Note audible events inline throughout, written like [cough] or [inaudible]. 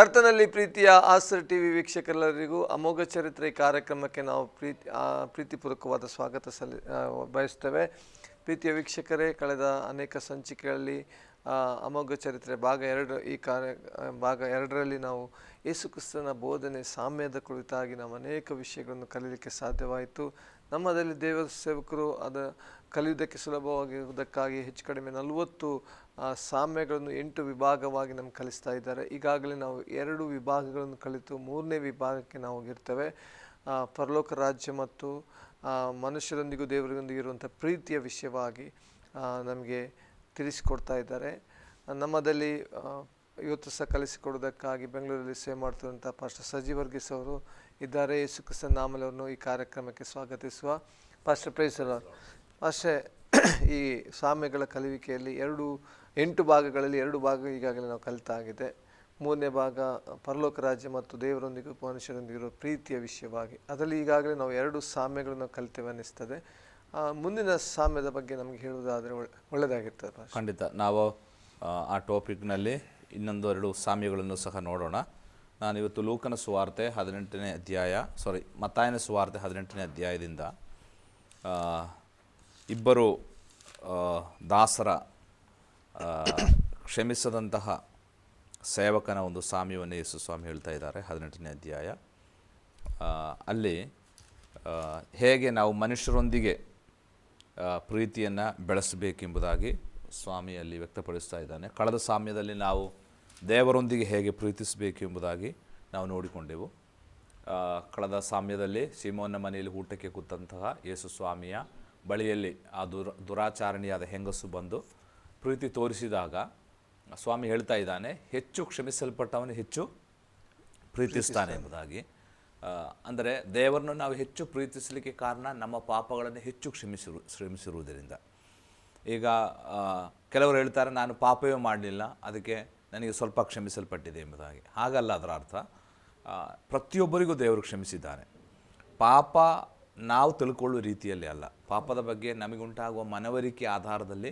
ಕರ್ತನಲ್ಲಿ ಪ್ರೀತಿಯ ಆಸರ್ ಟಿವಿ ವೀಕ್ಷಕರೆಲ್ಲರಿಗೂ ಅಮೋಘ ಚರಿತ್ರೆ ಕಾರ್ಯಕ್ರಮಕ್ಕೆ ನಾವು ಪ್ರೀತಿ ಪ್ರೀತಿಪೂರ್ವಕವಾದ ಸ್ವಾಗತ ಸಲ್ಲಿ ಬಯಸ್ತೇವೆ. ಪ್ರೀತಿಯ ವೀಕ್ಷಕರೇ, ಕಳೆದ ಅನೇಕ ಸಂಚಿಕೆಗಳಲ್ಲಿ ಅಮೋಘ ಚರಿತ್ರೆ ಭಾಗ ಎರಡು, ಈ ಕಾರ್ಯ ಭಾಗ ಎರಡರಲ್ಲಿ ನಾವು ಯೇಸು ಕ್ರಿಸ್ತನ ಬೋಧನೆ ಸಾಮ್ಯದ ಕುರಿತಾಗಿ ನಾವು ಅನೇಕ ವಿಷಯಗಳನ್ನು ಕಲೀಲಿಕ್ಕೆ ಸಾಧ್ಯವಾಯಿತು. ನಮ್ಮದಲ್ಲಿ ದೇವ ಸೇವಕರು ಅದ ಕಲಿಯುವುದಕ್ಕೆ ಸುಲಭವಾಗಿರುವುದಕ್ಕಾಗಿ ಹೆಚ್ಚು ಕಡಿಮೆ ನಲವತ್ತು ಸಾಮ್ಯಗಳನ್ನು ಎಂಟು ವಿಭಾಗವಾಗಿ ನಮ್ಗೆ ಕಲಿಸ್ತಾ ಇದ್ದಾರೆ. ಈಗಾಗಲೇ ನಾವು ಎರಡು ವಿಭಾಗಗಳನ್ನು ಕಲಿತು ಮೂರನೇ ವಿಭಾಗಕ್ಕೆ ನಾವು ಹೋಗಿರ್ತೇವೆ. ಪರಲೋಕ ರಾಜ್ಯ ಮತ್ತು ಮನುಷ್ಯರೊಂದಿಗೂ ದೇವರೊಂದಿಗೆ ಇರುವಂಥ ಪ್ರೀತಿಯ ವಿಷಯವಾಗಿ ನಮಗೆ ತಿಳಿಸಿಕೊಡ್ತಾ ಇದ್ದಾರೆ. ನಮ್ಮದಲ್ಲಿ ಇವತ್ತು ಸಹ ಕಲಿಸಿಕೊಡೋದಕ್ಕಾಗಿ ಬೆಂಗಳೂರಲ್ಲಿ ಸೇವೆ ಮಾಡ್ತಿರುವಂಥ ಪಾಸ್ಟರ್ ಸಜಿ ವರ್ಗೀಸ್ ಅವರು ಇದ್ದಾರೆ. ಯೇಸುಕ್ರಿಸ್ತ ನಾಮಲವನ್ನು ಈ ಕಾರ್ಯಕ್ರಮಕ್ಕೆ ಸ್ವಾಗತಿಸುವ ಪಾಸ್ಟರ್ ಪ್ರೈಸರ ಅಷ್ಟೇ ಈ ಸಾಮ್ಯಗಳ ಕಲಿವಿಕೆಯಲ್ಲಿ ಎರಡು ಎಂಟು ಭಾಗಗಳಲ್ಲಿ ಎರಡು ಭಾಗ ಈಗಾಗಲೇ ನಾವು ಕಲಿತಾಗಿದೆ ಮೂರನೇ ಭಾಗ ಪರಲೋಕ ರಾಜ್ಯ ಮತ್ತು ದೇವರೊಂದಿಗೂ ಮನುಷ್ಯರೊಂದಿಗಿರೋ ಪ್ರೀತಿಯ ವಿಷಯವಾಗಿ. ಅದರಲ್ಲಿ ಈಗಾಗಲೇ ನಾವು ಎರಡು ಸಾಮ್ಯಗಳನ್ನು ಕಲಿತೇವೆ ಅನ್ನಿಸ್ತದೆ. ಮುಂದಿನ ಸಾಮ್ಯದ ಬಗ್ಗೆ ನಮಗೆ ಹೇಳುವುದಾದರೆ ಒಳ್ಳೆ ಒಳ್ಳೆಯದಾಗಿರ್ತದೆ. ಖಂಡಿತ. ನಾವು ಆ, ಟಾಪಿಕ್ನಲ್ಲಿ ಇನ್ನೊಂದು ಎರಡು ಸಾಮ್ಯಗಳನ್ನು ಸಹ ನೋಡೋಣ. ನಾನು ಇವತ್ತು ಲೂಕನ ಸುವಾರ್ತೆ ಹದಿನೆಂಟನೇ ಅಧ್ಯಾಯ ಸಾರಿ ಮತ್ತಾಯನ ಸುವಾರ್ತೆ ಹದಿನೆಂಟನೇ ಅಧ್ಯಾಯದಿಂದ ಇಬ್ಬರು ದಾಸರ ಕ್ಷಮಿಸದಂತಹ ಸೇವಕನ ಒಂದು ಸಾಮ್ಯವನ್ನು ಯೇಸು ಸ್ವಾಮಿ ಹೇಳ್ತಾ ಇದ್ದಾರೆ, ಹದಿನೆಂಟನೇ ಅಧ್ಯಾಯ. ಅಲ್ಲಿ ಹೇಗೆ ನಾವು ಮನುಷ್ಯರೊಂದಿಗೆ ಪ್ರೀತಿಯನ್ನು ಬೆಳೆಸಬೇಕೆಂಬುದಾಗಿ ಸ್ವಾಮಿ ಅಲ್ಲಿ ವ್ಯಕ್ತಪಡಿಸ್ತಾ ಇದ್ದಾನೆ. ಕಳೆದ ಸಾಮ್ಯದಲ್ಲಿ ನಾವು ದೇವರೊಂದಿಗೆ ಹೇಗೆ ಪ್ರೀತಿಸಬೇಕೆಂಬುದಾಗಿ ನಾವು ನೋಡಿಕೊಂಡೆವು. ಕಳೆದ ಸಾಮ್ಯದಲ್ಲಿ ಸೀಮೋನ ಮನೆಯಲ್ಲಿ ಊಟಕ್ಕೆ ಕೂತಂತಹ ಯೇಸು ಸ್ವಾಮಿಯ ಬಳಿಯಲ್ಲಿ ಆ ದುರ ದುರಾಚಾರಣಿಯಾದ ಹೆಂಗಸು ಬಂದು ಪ್ರೀತಿ ತೋರಿಸಿದಾಗ ಸ್ವಾಮಿ ಹೇಳ್ತಾ ಇದ್ದಾನೆ ಹೆಚ್ಚು ಕ್ಷಮಿಸಲ್ಪಟ್ಟವನು ಹೆಚ್ಚು ಪ್ರೀತಿಸ್ತಾನೆ ಎಂಬುದಾಗಿ. ಅಂದರೆ ದೇವರನ್ನು ನಾವು ಹೆಚ್ಚು ಪ್ರೀತಿಸಲಿಕ್ಕೆ ಕಾರಣ ನಮ್ಮ ಪಾಪಗಳನ್ನು ಹೆಚ್ಚು ಕ್ಷಮಿಸಿರು ಶ್ರಮಿಸಿರುವುದರಿಂದ ಈಗ ಕೆಲವರು ಹೇಳ್ತಾರೆ ನಾನು ಪಾಪವೇ ಮಾಡಲಿಲ್ಲ ಅದಕ್ಕೆ ನನಗೆ ಸ್ವಲ್ಪ ಕ್ಷಮಿಸಲ್ಪಟ್ಟಿದೆ ಎಂಬುದಾಗಿ. ಹಾಗಲ್ಲ ಅದರ ಅರ್ಥ. ಪ್ರತಿಯೊಬ್ಬರಿಗೂ ದೇವರು ಕ್ಷಮಿಸಿದ್ದಾನೆ. ಪಾಪ ನಾವು ತಿಳ್ಕೊಳ್ಳುವ ರೀತಿಯಲ್ಲಿ ಅಲ್ಲ. ಪಾಪದ ಬಗ್ಗೆ ನಮಗುಂಟಾಗುವ ಮನವರಿಕೆ ಆಧಾರದಲ್ಲಿ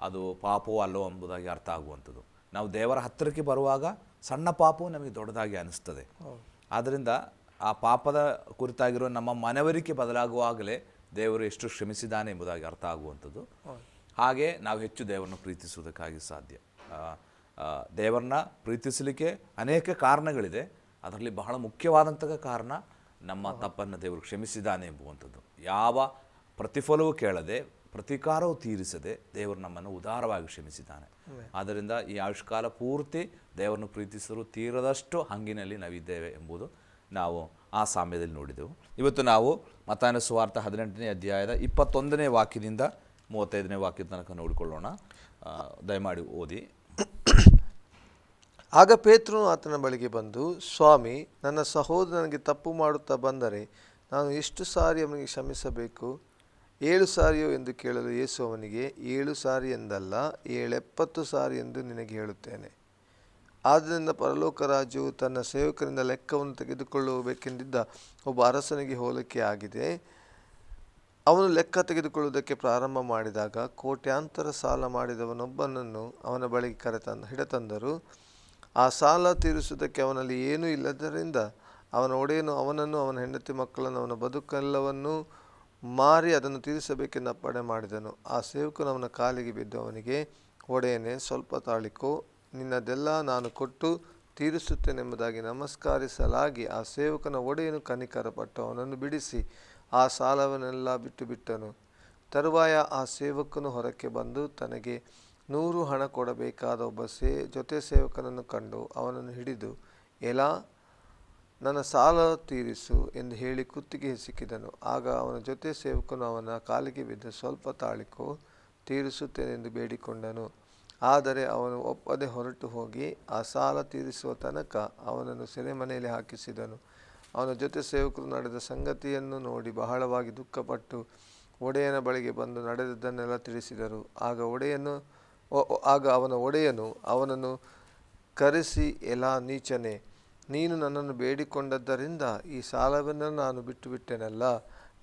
ಅದು ಪಾಪವೋ ಅಲ್ಲೋ ಎಂಬುದಾಗಿ ಅರ್ಥ ಆಗುವಂಥದ್ದು. ನಾವು ದೇವರ ಹತ್ತಿರಕ್ಕೆ ಬರುವಾಗ ಸಣ್ಣ ಪಾಪವು ನಮಗೆ ದೊಡ್ಡದಾಗಿ ಅನಿಸ್ತದೆ. ಆದ್ದರಿಂದ ಆ ಪಾಪದ ಕುರಿತಾಗಿರೋ ನಮ್ಮ ಮನವರಿಕೆ ಬದಲಾಗುವಾಗಲೇ ದೇವರು ಎಷ್ಟು ಶ್ರಮಿಸಿದ್ದಾನೆ ಎಂಬುದಾಗಿ ಅರ್ಥ ಆಗುವಂಥದ್ದು. ಹಾಗೆ ನಾವು ಹೆಚ್ಚು ದೇವರನ್ನು ಪ್ರೀತಿಸುವುದಕ್ಕಾಗಿ ಸಾಧ್ಯ. ದೇವರನ್ನ ಪ್ರೀತಿಸಲಿಕ್ಕೆ ಅನೇಕ ಕಾರಣಗಳಿದೆ. ಅದರಲ್ಲಿ ಬಹಳ ಮುಖ್ಯವಾದಂತಹ ಕಾರಣ ನಮ್ಮ ತಪ್ಪನ್ನು ದೇವರು ಕ್ಷಮಿಸಿದ್ದಾನೆ ಎಂಬುವಂಥದ್ದು. ಯಾವ ಪ್ರತಿಫಲವೂ ಕೇಳದೆ ಪ್ರತೀಕಾರವು ತೀರಿಸದೆ ದೇವರು ನಮ್ಮನ್ನು ಉದಾರವಾಗಿ ಕ್ಷಮಿಸಿದ್ದಾನೆ. ಆದ್ದರಿಂದ ಈ ಆಯುಷ್ಕಾಲ ಪೂರ್ತಿ ದೇವರನ್ನು ಪ್ರೀತಿಸಲು ತೀರದಷ್ಟು ಹಂಗಿನಲ್ಲಿ ನಾವಿದ್ದೇವೆ ಎಂಬುದು ನಾವು ಆ ಸಾಮ್ಯದಲ್ಲಿ ನೋಡಿದೆವು. ಇವತ್ತು ನಾವು ಮತಾನ ಸುವಾರ್ಥ ಹದಿನೆಂಟನೇ ಅಧ್ಯಾಯದ ಇಪ್ಪತ್ತೊಂದನೇ ವಾಕ್ಯದಿಂದ ಮೂವತ್ತೈದನೇ ವಾಕ್ಯದ ತನಕ ನೋಡಿಕೊಳ್ಳೋಣ. ದಯಮಾಡಿ ಓದಿ. [coughs] ಆಗ ಪೇತ್ರನು ಆತನ ಬಳಿಗೆ ಬಂದು ಸ್ವಾಮಿ ನನ್ನ ಸಹೋದರನಿಗೆ ತಪ್ಪು ಮಾಡುತ್ತಾ ಬಂದರೆ ನಾನು ಎಷ್ಟು ಸಾರಿ ಅವನಿಗೆ ಕ್ಷಮಿಸಬೇಕು? ಏಳು ಸಾರಿಯೋ ಎಂದು ಕೇಳಲು ಯೇಸು ಅವನಿಗೆ, ಏಳು ಸಾರಿ ಎಂದಲ್ಲ, ಏಳೆಪ್ಪತ್ತು ಸಾರಿ ಎಂದು ನಿನಗೆ ಹೇಳುತ್ತೇನೆ. ಆದ್ದರಿಂದ ಪರಲೋಕ ರಾಜ್ಯವು ತನ್ನ ಸೇವಕರಿಂದ ಲೆಕ್ಕವನ್ನು ತೆಗೆದುಕೊಳ್ಳಬೇಕೆಂದಿದ್ದ ಒಬ್ಬ ಅರಸನಿಗೆ ಹೋಲಿಕೆ ಆಗಿದೆ. ಅವನು ಲೆಕ್ಕ ತೆಗೆದುಕೊಳ್ಳುವುದಕ್ಕೆ ಪ್ರಾರಂಭ ಮಾಡಿದಾಗ ಕೋಟ್ಯಾಂತರ ಸಾಲ ಮಾಡಿದವನೊಬ್ಬನನ್ನು ಅವನ ಬಳಿಗೆ ಕರೆತಂದ, ಹಿಡತಂದರು. ಆ ಸಾಲ ತೀರಿಸುವುದಕ್ಕೆ ಅವನಲ್ಲಿ ಏನೂ ಇಲ್ಲದರಿಂದ ಅವನ ಒಡೆಯನು ಅವನನ್ನು, ಅವನ ಹೆಂಡತಿ ಮಕ್ಕಳನ್ನು, ಅವನ ಬದುಕೆಲ್ಲವನ್ನೂ ಮಾರಿ ಅದನ್ನು ತೀರಿಸಬೇಕೆಂದು ಅಪ್ಪಣೆ ಮಾಡಿದನು. ಆ ಸೇವಕನು ಅವನ ಕಾಲಿಗೆ ಬಿದ್ದು ಅವನಿಗೆ ಒಡೆಯನೇ, ಸ್ವಲ್ಪ ತಾಳಿಕೋ, ನಿನ್ನದೆಲ್ಲ ನಾನು ಕೊಟ್ಟು ತೀರಿಸುತ್ತೇನೆಂಬುದಾಗಿ ನಮಸ್ಕರಿಸಲಾಗಿ ಆ ಸೇವಕನ ಒಡೆಯನು ಕನಿಕರಪಟ್ಟು ಅವನನ್ನು ಬಿಡಿಸಿ ಆ ಸಾಲವನ್ನೆಲ್ಲ ಬಿಟ್ಟು ಬಿಟ್ಟನು ತರುವಾಯ ಆ ಸೇವಕನು ಹೊರಕ್ಕೆ ಬಂದು ತನಗೆ ನೂರು ಹಣ ಕೊಡಬೇಕಾದ ಒಬ್ಬ ಸೇ, ಜೊತೆ ಸೇವಕನನ್ನು ಕಂಡು ಅವನನ್ನು ಹಿಡಿದು ಎಲಾ ನನ್ನ ಸಾಲ ತೀರಿಸು ಎಂದು ಹೇಳಿ ಕುತ್ತಿಗೆ ಸಿಕ್ಕಿದನು ಆಗ ಅವನ ಜೊತೆ ಸೇವಕನು ಅವನ ಕಾಲಿಗೆ ಬಿದ್ದು ಸ್ವಲ್ಪ ತಾಳಿಕೋ ತೀರಿಸುತ್ತೇನೆಂದು ಬೇಡಿಕೊಂಡನು. ಆದರೆ ಅವನು ಒಪ್ಪದೆ ಹೊರಟು ಹೋಗಿ ಆ ಸಾಲ ತೀರಿಸುವ ತನಕ ಅವನನ್ನು ಸೆರೆಮನೆಯಲ್ಲಿ ಹಾಕಿಸಿದನು. ಅವನ ಜೊತೆ ಸೇವಕರು ನಡೆದ ಸಂಗತಿಯನ್ನು ನೋಡಿ ಬಹಳವಾಗಿ ದುಃಖಪಟ್ಟು ಒಡೆಯನ ಬಳಿಗೆ ಬಂದು ನಡೆದದ್ದನ್ನೆಲ್ಲ ತಿಳಿಸಿದರು. ಆಗ ಒಡೆಯನು ಆಗ ಅವನ ಒಡೆಯನು ಅವನನ್ನು ಕರೆಸಿ ಎಲ್ಲ ನೀಚನೆ ನೀನು ನನ್ನನ್ನು ಬೇಡಿಕೊಂಡದ್ದರಿಂದ ಈ ಸಾಲವನ್ನು ನಾನು ಬಿಟ್ಟು ಬಿಟ್ಟೆನಲ್ಲ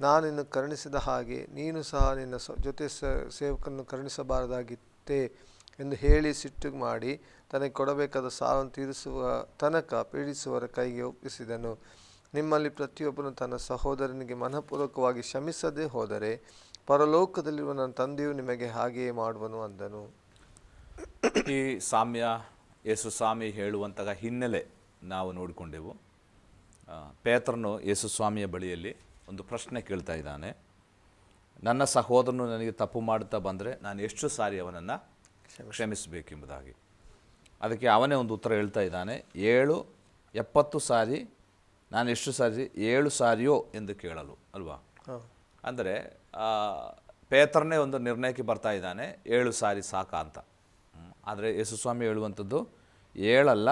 ನಾನು ನಿನ್ನ ಕರುಣಿಸಿದ ಹಾಗೆ ನೀನು ಸಹ ನಿನ್ನ ಜೊತೆ ಸೇವಕನ್ನು ಕರುಣಿಸಬಾರದಾಗಿತ್ತೆ ಎಂದು ಹೇಳಿ ಸಿಟ್ಟು ಮಾಡಿ ತನಗೆ ಕೊಡಬೇಕಾದ ಸಾಲವನ್ನು ತೀರಿಸುವ ತನಕ ಪೀಡಿಸುವರ ಕೈಗೆ ಒಪ್ಪಿಸಿದನು. ನಿಮ್ಮಲ್ಲಿ ಪ್ರತಿಯೊಬ್ಬನು ತನ್ನ ಸಹೋದರನಿಗೆ ಮನಪೂರ್ವಕವಾಗಿ ಶ್ರಮಿಸದೇ ಹೋದರೆ ಪರಲೋಕದಲ್ಲಿರುವ ನನ್ನ ತಂದೆಯು ನಿಮಗೆ ಹಾಗೆಯೇ ಮಾಡುವನು ಅಂದನು. ಈ ಸಾಮ್ಯ, ಯೇಸು ಸ್ವಾಮಿ ಹೇಳುವಂತಹ ಹಿನ್ನೆಲೆ ನಾವು ನೋಡಿಕೊಂಡೆವು. ಪೇತ್ರನು ಯೇಸು ಸ್ವಾಮಿಯ ಬಳಿಯಲ್ಲಿ ಒಂದು ಪ್ರಶ್ನೆ ಕೇಳ್ತಾ ಇದ್ದಾನೆ. ನನ್ನ ಸಹೋದರನು ನನಗೆ ತಪ್ಪು ಮಾಡುತ್ತಾ ಬಂದರೆ ನಾನು ಎಷ್ಟು ಸಾರಿ ಅವನನ್ನು ಕ್ಷಮಿಸಬೇಕೆಂಬುದಾಗಿ. ಅದಕ್ಕೆ ಅವನೇ ಒಂದು ಉತ್ತರ ಹೇಳ್ತಾ ಇದ್ದಾನೆ. ಏಳು ಎಪ್ಪತ್ತು ಸಾರಿ ನಾನು ಎಷ್ಟು ಸಾರಿ ಏಳು ಸಾರಿಯೋ ಎಂದು ಕೇಳಲು ಅಲ್ವಾ? ಅಂದರೆ ಪೇತ್ರನೇ ಒಂದು ನಿರ್ಣಯಕ್ಕೆ ಬರ್ತಾ ಇದ್ದಾನೆ. ಏಳು ಸಾರಿ ಸಾಕ ಅಂತ ಆದರೆ ಯೇಸುಸ್ವಾಮಿ ಹೇಳುವಂಥದ್ದು ಏಳಲ್ಲ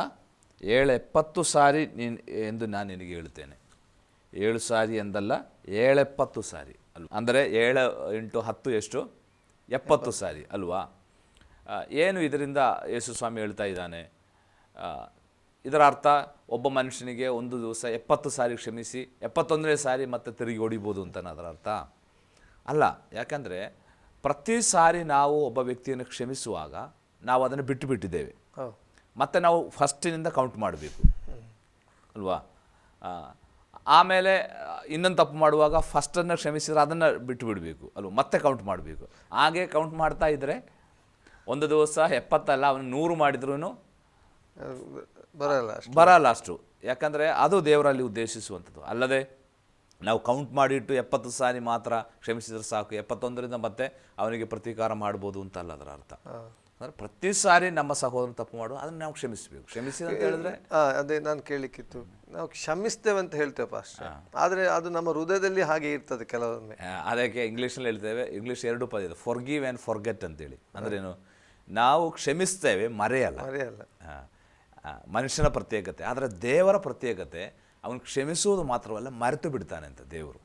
ಏಳು ಎಪ್ಪತ್ತು ಸಾರಿ ನೀನು ಎಂದು ನಾನು ನಿನಗೆ ಹೇಳ್ತೇನೆ ಏಳು ಸಾರಿ ಎಂದಲ್ಲ ಏಳೆಪ್ಪತ್ತು ಸಾರಿ ಅಲ್ವ? ಅಂದರೆ ಏಳು ಎಂಟು ಹತ್ತು ಎಷ್ಟು? ಎಪ್ಪತ್ತು ಸಾರಿ ಅಲ್ವಾ? ಏನು ಇದರಿಂದ ಯೇಸು ಸ್ವಾಮಿ ಹೇಳ್ತಾ ಇದ್ದಾನೆ? ಇದರ ಅರ್ಥ ಒಬ್ಬ ಮನುಷ್ಯನಿಗೆ ಒಂದು ದಿವಸ ಎಪ್ಪತ್ತು ಸಾರಿ ಕ್ಷಮಿಸಿ ಎಪ್ಪತ್ತೊಂದನೇ ಸಾರಿ ಮತ್ತೆ ತಿರುಗಿ ಹೊಡಿಬೋದು ಅಂತ ಅದರ ಅರ್ಥ? ಅಲ್ಲ ಯಾಕಂದರೆ ಪ್ರತಿ ಸಾರಿ ನಾವು ಒಬ್ಬ ವ್ಯಕ್ತಿಯನ್ನು ಕ್ಷಮಿಸುವಾಗ ನಾವು ಅದನ್ನು ಬಿಟ್ಟು ಬಿಟ್ಟಿದ್ದೇವೆ. ಮತ್ತೆ ನಾವು ಫಸ್ಟಿನಿಂದ ಕೌಂಟ್ ಮಾಡಬೇಕು. ಅಲ್ವಾ? ಆಮೇಲೆ ಇನ್ನೊಂದು ತಪ್ಪು ಮಾಡುವಾಗ ಫಸ್ಟನ್ನು ಕ್ಷಮಿಸಿದ್ರೆ ಅದನ್ನು ಬಿಟ್ಟು ಬಿಡಬೇಕು. ಅಲ್ವಾ? ಮತ್ತೆ ಕೌಂಟ್ ಮಾಡಬೇಕು. ಹಾಗೆ ಕೌಂಟ್ ಮಾಡ್ತಾ ಇದ್ದರೆ ಒಂದು ದಿವಸ ಎಪ್ಪತ್ತಲ್ಲ ಅವನು ನೂರು ಮಾಡಿದ್ರೂ ಬರಲ್ಲ ಬರಲ್ಲ ಅಷ್ಟು. ಯಾಕಂದರೆ ಅದು ದೇವರಲ್ಲಿ ಉದ್ದೇಶಿಸುವಂಥದ್ದು. ಅಲ್ಲದೆ ನಾವು ಕೌಂಟ್ ಮಾಡಿಟ್ಟು ಎಪ್ಪತ್ತು ಸಾರಿ ಮಾತ್ರ ಕ್ಷಮಿಸಿದ್ರೆ ಸಾಕು. ಎಪ್ಪತ್ತೊಂದರಿಂದ ಮತ್ತೆ ಅವನಿಗೆ ಪ್ರತೀಕಾರ ಮಾಡ್ಬೋದು ಅಂತ ಅಲ್ಲ ಅದರ ಅರ್ಥ. ಅಂದರೆ ಪ್ರತಿ ಸಾರಿ ನಮ್ಮ ಸಹೋದರ ತಪ್ಪು ಮಾಡುವ ಅದನ್ನು ನಾವು ಕ್ಷಮಿಸಬೇಕು. ಕ್ಷಮಿಸಿ ಅಂತ ಹೇಳಿದ್ರೆ? ಅದೇ ನಾನು ಕೇಳಲಿಕ್ಕಿತ್ತು ನಾವು ಕ್ಷಮಿಸ್ತೇವೆ ಅಂತ ಹೇಳ್ತೇವೆ ಅಷ್ಟೇ. ಆದರೆ ಅದು ನಮ್ಮ ಹೃದಯದಲ್ಲಿ ಹಾಗೆ ಇರ್ತದೆ ಕೆಲವೊಮ್ಮೆ. ಅದಕ್ಕೆ ಇಂಗ್ಲೀಷಲ್ಲಿ ಹೇಳ್ತೇವೆ ಇಂಗ್ಲೀಷ್ ಎರಡು ಪದ ಇದೆ ಫೊರ್ಗಿವ್ ಆ್ಯಂಡ್ ಫೊರ್ಗೆಟ್ ಅಂತೇಳಿ. ಏನು ನಾವು ಕ್ಷಮಿಸ್ತೇವೆ ಮರೆಯಲ್ಲ. ಮರೆಯಲ್ಲ. ಮನುಷ್ಯನ ಪ್ರತ್ಯೇಕತೆ. ಆದರೆ ದೇವರ ಪ್ರತ್ಯೇಕತೆ ಅವನು ಕ್ಷಮಿಸುವುದು ಮಾತ್ರವಲ್ಲ ಮರೆತು ಬಿಡ್ತಾನೆ ಅಂತ ದೇವರು.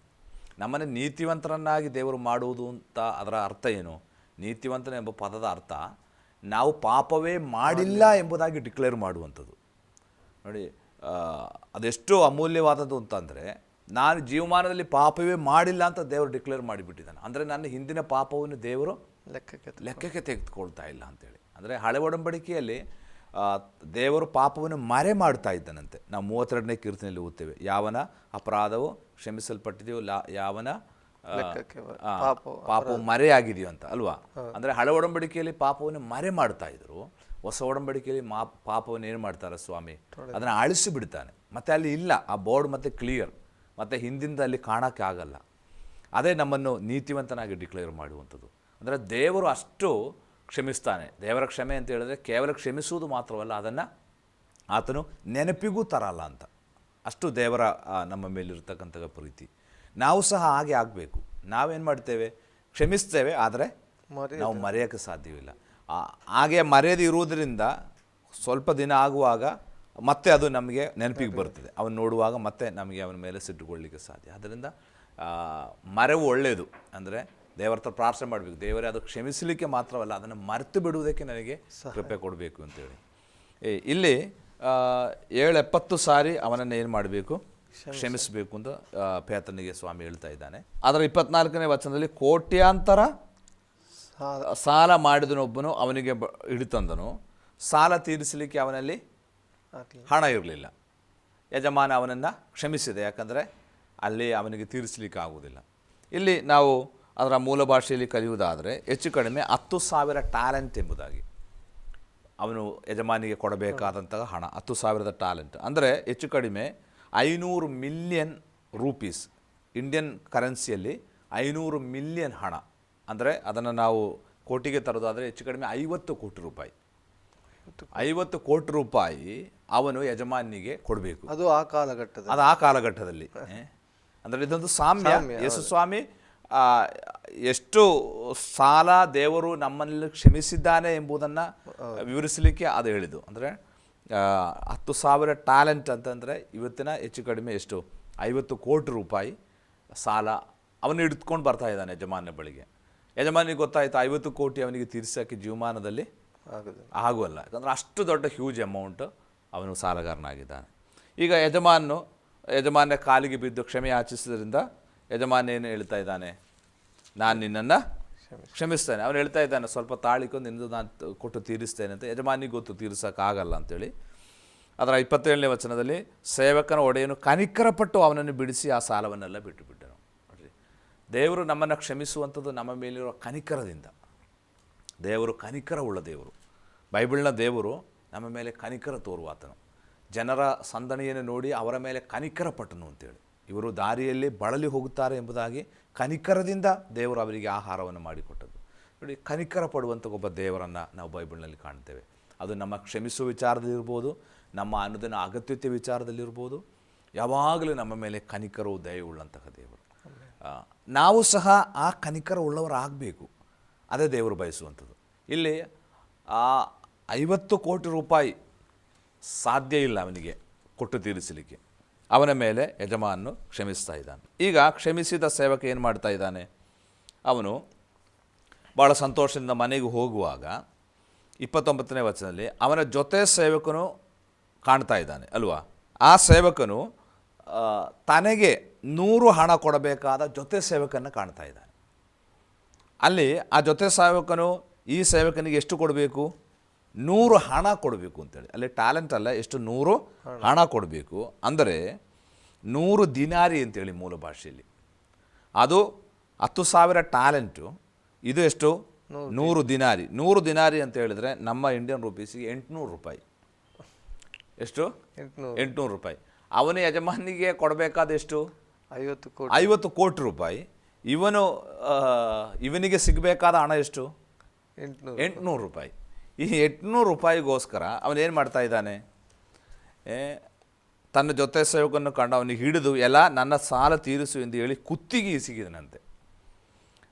ನಮ್ಮನ್ನು ನೀತಿವಂತರನ್ನಾಗಿ ದೇವರು ಮಾಡುವುದು ಅಂತ ಅದರ ಅರ್ಥ ಏನು? ನೀತಿವಂತನ ಎಂಬ ಪದದ ಅರ್ಥ ನಾವು ಪಾಪವೇ ಮಾಡಿಲ್ಲ ಎಂಬುದಾಗಿ ಡಿಕ್ಲೇರ್ ಮಾಡುವಂಥದ್ದು. ನೋಡಿ ಅದೆಷ್ಟು ಅಮೂಲ್ಯವಾದದ್ದು ಅಂತಂದರೆ ನಾನು ಜೀವಮಾನದಲ್ಲಿ ಪಾಪವೇ ಮಾಡಿಲ್ಲ ಅಂತ ದೇವರು ಡಿಕ್ಲೇರ್ ಮಾಡಿಬಿಟ್ಟಿದ್ದಾನೆ. ಅಂದರೆ ನನ್ನ ಹಿಂದಿನ ಪಾಪವನ್ನು ದೇವರು ಲೆಕ್ಕಕ್ಕೆ ಲೆಕ್ಕಕ್ಕೆ ತೆಗೆದುಕೊಳ್ತಾ ಇಲ್ಲ ಅಂತೇಳಿ. ಅಂದರೆ ಹಳೆ ಒಡಂಬಡಿಕೆಯಲ್ಲಿ ದೇವರು ಪಾಪವನ್ನು ಮರೆ ಮಾಡ್ತಾ ಇದ್ದಾನಂತೆ. ನಾವು ಮೂವತ್ತೆರಡನೇ ಕೀರ್ತನೆಯಲ್ಲಿ ಓದ್ತೇವೆ. ಯಾವನ ಅಪರಾಧವು ಕ್ಷಮಿಸಲ್ಪಟ್ಟಿದೆಯೋ ಲಾ ಯಾವನ ಪಾಪವು ಮರೆ ಆಗಿದೆಯೋ ಅಂತ ಅಲ್ವಾ? ಅಂದರೆ ಹಳೆ ಒಡಂಬಡಿಕೆಯಲ್ಲಿ ಪಾಪವನ್ನು ಮರೆ ಮಾಡ್ತಾ ಇದ್ರು. ಹೊಸ ಒಡಂಬಡಿಕೆಯಲ್ಲಿ ಮಾ ಪಾಪವನ್ನು ಏನು ಮಾಡ್ತಾರೆ ಸ್ವಾಮಿ? ಅದನ್ನು ಅಳಿಸಿ ಬಿಡ್ತಾನೆ. ಮತ್ತೆ ಅಲ್ಲಿ ಇಲ್ಲ ಆ ಬೋರ್ಡ್ ಮತ್ತೆ ಕ್ಲಿಯರ್ ಮತ್ತೆ ಹಿಂದಿಂದ ಅಲ್ಲಿ ಕಾಣಕ್ಕೆ ಆಗಲ್ಲ. ಅದೇ ನಮ್ಮನ್ನು ನೀತಿವಂತನಾಗಿ ಡಿಕ್ಲೇರ್ ಮಾಡುವಂಥದ್ದು. ಅಂದರೆ ದೇವರು ಅಷ್ಟು ಕ್ಷಮಿಸ್ತಾನೆ. ದೇವರ ಕ್ಷಮೆ ಅಂತ ಹೇಳಿದ್ರೆ ಕೇವಲ ಕ್ಷಮಿಸುವುದು ಮಾತ್ರವಲ್ಲ ಅದನ್ನು ಆತನು ನೆನಪಿಗೂ ತರಲ್ಲ ಅಂತ. ಅಷ್ಟು ದೇವರ ನಮ್ಮ ಮೇಲಿರ್ತಕ್ಕಂಥ ಪ್ರೀತಿ. ನಾವು ಸಹ ಹಾಗೆ ಆಗಬೇಕು. ನಾವೇನು ಮಾಡ್ತೇವೆ? ಕ್ಷಮಿಸ್ತೇವೆ ಆದರೆ. ನಾವು ಮರೆಯೋಕ್ಕೆ ಸಾಧ್ಯವಿಲ್ಲ. ಹಾಗೆ ಮರೆಯದು ಇರುವುದರಿಂದ ಸ್ವಲ್ಪ ದಿನ ಆಗುವಾಗ ಮತ್ತೆ ಅದು ನಮಗೆ ನೆನಪಿಗೆ ಬರ್ತದೆ. ಅವನು ನೋಡುವಾಗ ಮತ್ತೆ ನಮಗೆ ಅವನ ಮೇಲೆ ಸಿಟ್ಟುಕೊಳ್ಳಲಿಕ್ಕೆ ಸಾಧ್ಯ. ಆದ್ದರಿಂದ ಮರೆವು ಒಳ್ಳೆಯದು ಅಂದರೆ ದೇವರ ಹತ್ರ ಪ್ರಾರ್ಥನೆ ಮಾಡಬೇಕು. ದೇವರೇ ಅದು ಕ್ಷಮಿಸಲಿಕ್ಕೆ ಮಾತ್ರವಲ್ಲ ಅದನ್ನು ಮರೆತು ಬಿಡುವುದಕ್ಕೆ ನನಗೆ ಕೃಪೆ ಕೊಡಬೇಕು ಅಂತೇಳಿ. ಇಲ್ಲಿ ಆ, ಏಳು ಎಪ್ಪತ್ತು ಸಾರಿ ಅವನನ್ನು ಏನು ಮಾಡಬೇಕು? ಕ್ಷಮಿಸಬೇಕು ಅಂತ ಪೇತನಿಗೆ ಸ್ವಾಮಿ ಹೇಳ್ತಾ ಇದ್ದಾನೆ. ಅದರ ಇಪ್ಪತ್ನಾಲ್ಕನೇ ವಚನದಲ್ಲಿ ಕೋಟ್ಯಾಂತರ ಸಾಲ. ಸಾಲ ಮಾಡಿದನೊಬ್ಬನು ಅವನಿಗೆ ಬ ಹಿಡಿತಂದನು. ಸಾಲ ತೀರಿಸಲಿಕ್ಕೆ ಅವನಲ್ಲಿ ಹಣ ಇರಲಿಲ್ಲ. ಯಜಮಾನ ಅವನನ್ನು ಕ್ಷಮಿಸಿದೆ ಯಾಕಂದರೆ ಅಲ್ಲಿ ಅವನಿಗೆ ತೀರಿಸಲಿಕ್ಕೆ ಆಗುವುದಿಲ್ಲ ಇಲ್ಲಿ ನಾವು ಅದರ ಮೂಲ ಭಾಷೆಯಲ್ಲಿ ಕಲಿಯುವುದಾದರೆ ಹೆಚ್ಚು ಕಡಿಮೆ ಹತ್ತು ಸಾವಿರ ಟ್ಯಾಲೆಂಟ್ ಎಂಬುದಾಗಿ. ಅವನು ಯಜಮಾನಿಗೆ ಕೊಡಬೇಕಾದಂತಹ ಹಣ ಹತ್ತು ಸಾವಿರದ ಟ್ಯಾಲೆಂಟ್. ಅಂದರೆ ಹೆಚ್ಚು ಕಡಿಮೆ ಐನೂರು ಮಿಲಿಯನ್ ರೂಪೀಸ್ ಇಂಡಿಯನ್ ಕರೆನ್ಸಿಯಲ್ಲಿ ಐನೂರು ಮಿಲಿಯನ್ ಹಣ. ಅಂದರೆ ಅದನ್ನು ನಾವು ಕೋಟಿಗೆ ತರೋದಾದರೆ ಹೆಚ್ಚು ಕಡಿಮೆ ಐವತ್ತು ಕೋಟಿ ರೂಪಾಯಿ. ಐವತ್ತು ಕೋಟಿ ರೂಪಾಯಿ ಅವನು ಯಜಮಾನಿಗೆ ಕೊಡಬೇಕು. ಅದು ಆ ಕಾಲಘಟ್ಟದ ಅದು ಆ ಕಾಲಘಟ್ಟದಲ್ಲಿ. ಅಂದರೆ ಇದೊಂದು ಸಾಮ್ಯ. ಯೇಸು ಸ್ವಾಮಿ ಎಷ್ಟು ಸಾಲ ದೇವರು ನಮ್ಮಲ್ಲಿ ಕ್ಷಮಿಸಿದ್ದಾನೆ ಎಂಬುದನ್ನು ವಿವರಿಸಲಿಕ್ಕೆ ಅದು ಹೇಳಿದ್ದು. ಅಂದರೆ ಹತ್ತು ಸಾವಿರ ಟ್ಯಾಲೆಂಟ್ ಅಂತಂದರೆ ಇವತ್ತಿನ ಹೆಚ್ಚು ಕಡಿಮೆ ಎಷ್ಟು? ಐವತ್ತು ಕೋಟಿ ರೂಪಾಯಿ ಸಾಲ ಅವನು ಹಿಡಿದುಕೊಂಡು ಬರ್ತಾ ಇದ್ದಾನೆ ಯಜಮಾನ ಬಳಿಗೆ. ಯಜಮಾನಿಗೆ ಗೊತ್ತಾಯಿತು ಐವತ್ತು ಕೋಟಿ ಅವನಿಗೆ ತೀರ್ಸೋಕ್ಕೆ ಜೀವಮಾನದಲ್ಲಿ ಆಗೋಲ್ಲ. ಆಗುವಲ್ಲ ಯಾಕಂದರೆ ಅಷ್ಟು ದೊಡ್ಡ ಹ್ಯೂಜ್ ಅಮೌಂಟ್ ಅವನು ಸಾಲಗಾರನಾಗಿದ್ದಾನೆ. ಈಗ ಯಜಮಾನನು ಯಜಮಾನ ಕಾಲಿಗೆ ಬಿದ್ದು ಕ್ಷಮೆ ಆಚಿಸಿದ್ರಿಂದ ಯಜಮಾನ ಏನು ಹೇಳ್ತಾ ಇದ್ದಾನೆ? ನಾನು ನಿನ್ನನ್ನು ಕ್ಷಮಿಸ್ತಾನೆ. ಅವನು ಹೇಳ್ತಾ ಇದ್ದಾನೆ, ಸ್ವಲ್ಪ ತಾಳಿಕೊಂಡು ನಿಂದು ನಾನು ಕೊಟ್ಟು ತೀರಿಸ್ತೇನೆ ಅಂತ. ಯಜಮಾನಿಗೆ ಗೊತ್ತು ತೀರಿಸೋಕ್ಕಾಗಲ್ಲ ಅಂತೇಳಿ. ಅದರ ಇಪ್ಪತ್ತೇಳನೇ ವಚನದಲ್ಲಿ, ಸೇವಕನ ಒಡೆಯನು ಕನಿಕರಪಟ್ಟು ಅವನನ್ನು ಬಿಡಿಸಿ ಆ ಸಾಲವನ್ನೆಲ್ಲ ಬಿಟ್ಟು ಬಿಟ್ಟನು ದೇವರು ನಮ್ಮನ್ನು ಕ್ಷಮಿಸುವಂಥದ್ದು ನಮ್ಮ ಮೇಲಿರುವ ಕನಿಕರದಿಂದ. ದೇವರು ಕನಿಕರ ಉಳ್ಳ ದೇವರು. ಬೈಬಲ್ನ ದೇವರು ನಮ್ಮ ಮೇಲೆ ಕನಿಕರ ತೋರುವಾತನು. ಜನರ ಸಂದಣಿಯನ್ನು ನೋಡಿ ಅವರ ಮೇಲೆ ಕನಿಕರ ಪಟ್ಟನು ಅಂತೇಳಿ. ಇವರು ದಾರಿಯಲ್ಲಿ ಬಳಲಿ ಹೋಗುತ್ತಾರೆ ಎಂಬುದಾಗಿ ಕನಿಕರದಿಂದ ದೇವರು ಅವರಿಗೆ ಆಹಾರವನ್ನು ಮಾಡಿಕೊಟ್ಟದ್ದು. ನೋಡಿ, ಕನಿಕರ ಪಡುವಂಥ ಒಬ್ಬ ದೇವರನ್ನು ನಾವು ಬೈಬಲ್ನಲ್ಲಿ ಕಾಣ್ತೇವೆ. ಅದು ನಮ್ಮ ಕ್ಷಮಿಸುವ ವಿಚಾರದಲ್ಲಿರ್ಬೋದು, ನಮ್ಮ ಅನುದಿನ ಅಗತ್ಯತೆ ವಿಚಾರದಲ್ಲಿರ್ಬೋದು. ಯಾವಾಗಲೂ ನಮ್ಮ ಮೇಲೆ ಕನಿಕರವು ದಯವುಳ್ಳಂತಹ ದೇವರು. ನಾವು ಸಹ ಆ ಕನಿಕರ ಉಳ್ಳವರಾಗಬೇಕು. ಅದೇ ದೇವರು ಬಯಸುವಂಥದ್ದು. ಇಲ್ಲಿ ಆ ಐವತ್ತು ಕೋಟಿ ರೂಪಾಯಿ ಸಾಧ್ಯ ಇಲ್ಲ ಅವನಿಗೆ ಕೊಟ್ಟು ತೀರಿಸಲಿಕ್ಕೆ. ಅವನ ಮೇಲೆ ಯಜಮಾನನು ಕ್ಷಮಿಸ್ತಾ ಇದ್ದಾನೆ. ಈಗ ಕ್ಷಮಿಸಿದ ಸೇವಕ ಏನು ಮಾಡ್ತಾ ಇದ್ದಾನೆ? ಅವನು ಭಾಳ ಸಂತೋಷದಿಂದ ಮನೆಗೆ ಹೋಗುವಾಗ ಇಪ್ಪತ್ತೊಂಬತ್ತನೇ ವಚನದಲ್ಲಿ ಅವನ ಜೊತೆ ಸೇವಕನು ಕಾಣ್ತಾ ಇದ್ದಾನೆ, ಅಲ್ವಾ? ಆ ಸೇವಕನು ತನಗೆ ನೂರು ಹಣ ಕೊಡಬೇಕಾದ ಜೊತೆ ಸೇವಕನ ಕಾಣ್ತಾ ಇದ್ದಾನೆ. ಅಲ್ಲಿ ಆ ಜೊತೆ ಸೇವಕನು ಈ ಸೇವಕನಿಗೆ ಎಷ್ಟು ಕೊಡಬೇಕು? ನೂರು ಹಣ ಕೊಡಬೇಕು ಅಂತೇಳಿ. ಅಲ್ಲಿ ಟ್ಯಾಲೆಂಟ್ ಅಲ್ಲ ಎಷ್ಟು ನೂರು ಹಣ ಕೊಡಬೇಕು. ಅಂದರೆ ನೂರು ದಿನಾರಿ ಅಂತೇಳಿ ಮೂಲ ಭಾಷೆಯಲ್ಲಿ. ಅದು ಹತ್ತು ಸಾವಿರ ಟ್ಯಾಲೆಂಟು ಇದು ಎಷ್ಟು? ನೂರು ದಿನಾರಿ. ನೂರು ದಿನಾರಿ ಅಂತ ಹೇಳಿದ್ರೆ ನಮ್ಮ ಇಂಡಿಯನ್ ರುಪೀಸಿಗೆ ಎಂಟುನೂರು ರೂಪಾಯಿ. ಎಷ್ಟು? ಎಂಟುನೂರು. ಎಂಟುನೂರು ರೂಪಾಯಿ. ಅವನ ಯಜಮಾನಿಗೆ ಕೊಡಬೇಕಾದ ಎಷ್ಟು? ಐವತ್ತು ಕೋಟಿ. ಐವತ್ತು ಕೋಟಿ ರೂಪಾಯಿ. ಇವನು ಇವನಿಗೆ ಸಿಗಬೇಕಾದ ಹಣ ಎಷ್ಟು? ಎಂಟುನೂರು ಎಂಟುನೂರು ರೂಪಾಯಿ. ಈ ಎಂಟುನೂರು ರೂಪಾಯಿಗೋಸ್ಕರ ಅವನೇನು ಮಾಡ್ತಾ ಇದ್ದಾನೆ? ತನ್ನ ಜೊತೆ ಸೇವಕನ್ನು ಕಂಡು ಅವನಿಗೆ ಹಿಡಿದು ಎಲ್ಲ ನನ್ನ ಸಾಲ ತೀರಿಸು ಎಂದು ಹೇಳಿ ಕುತ್ತಿಗೆ ಇಸಿಗಿದನಂತೆ.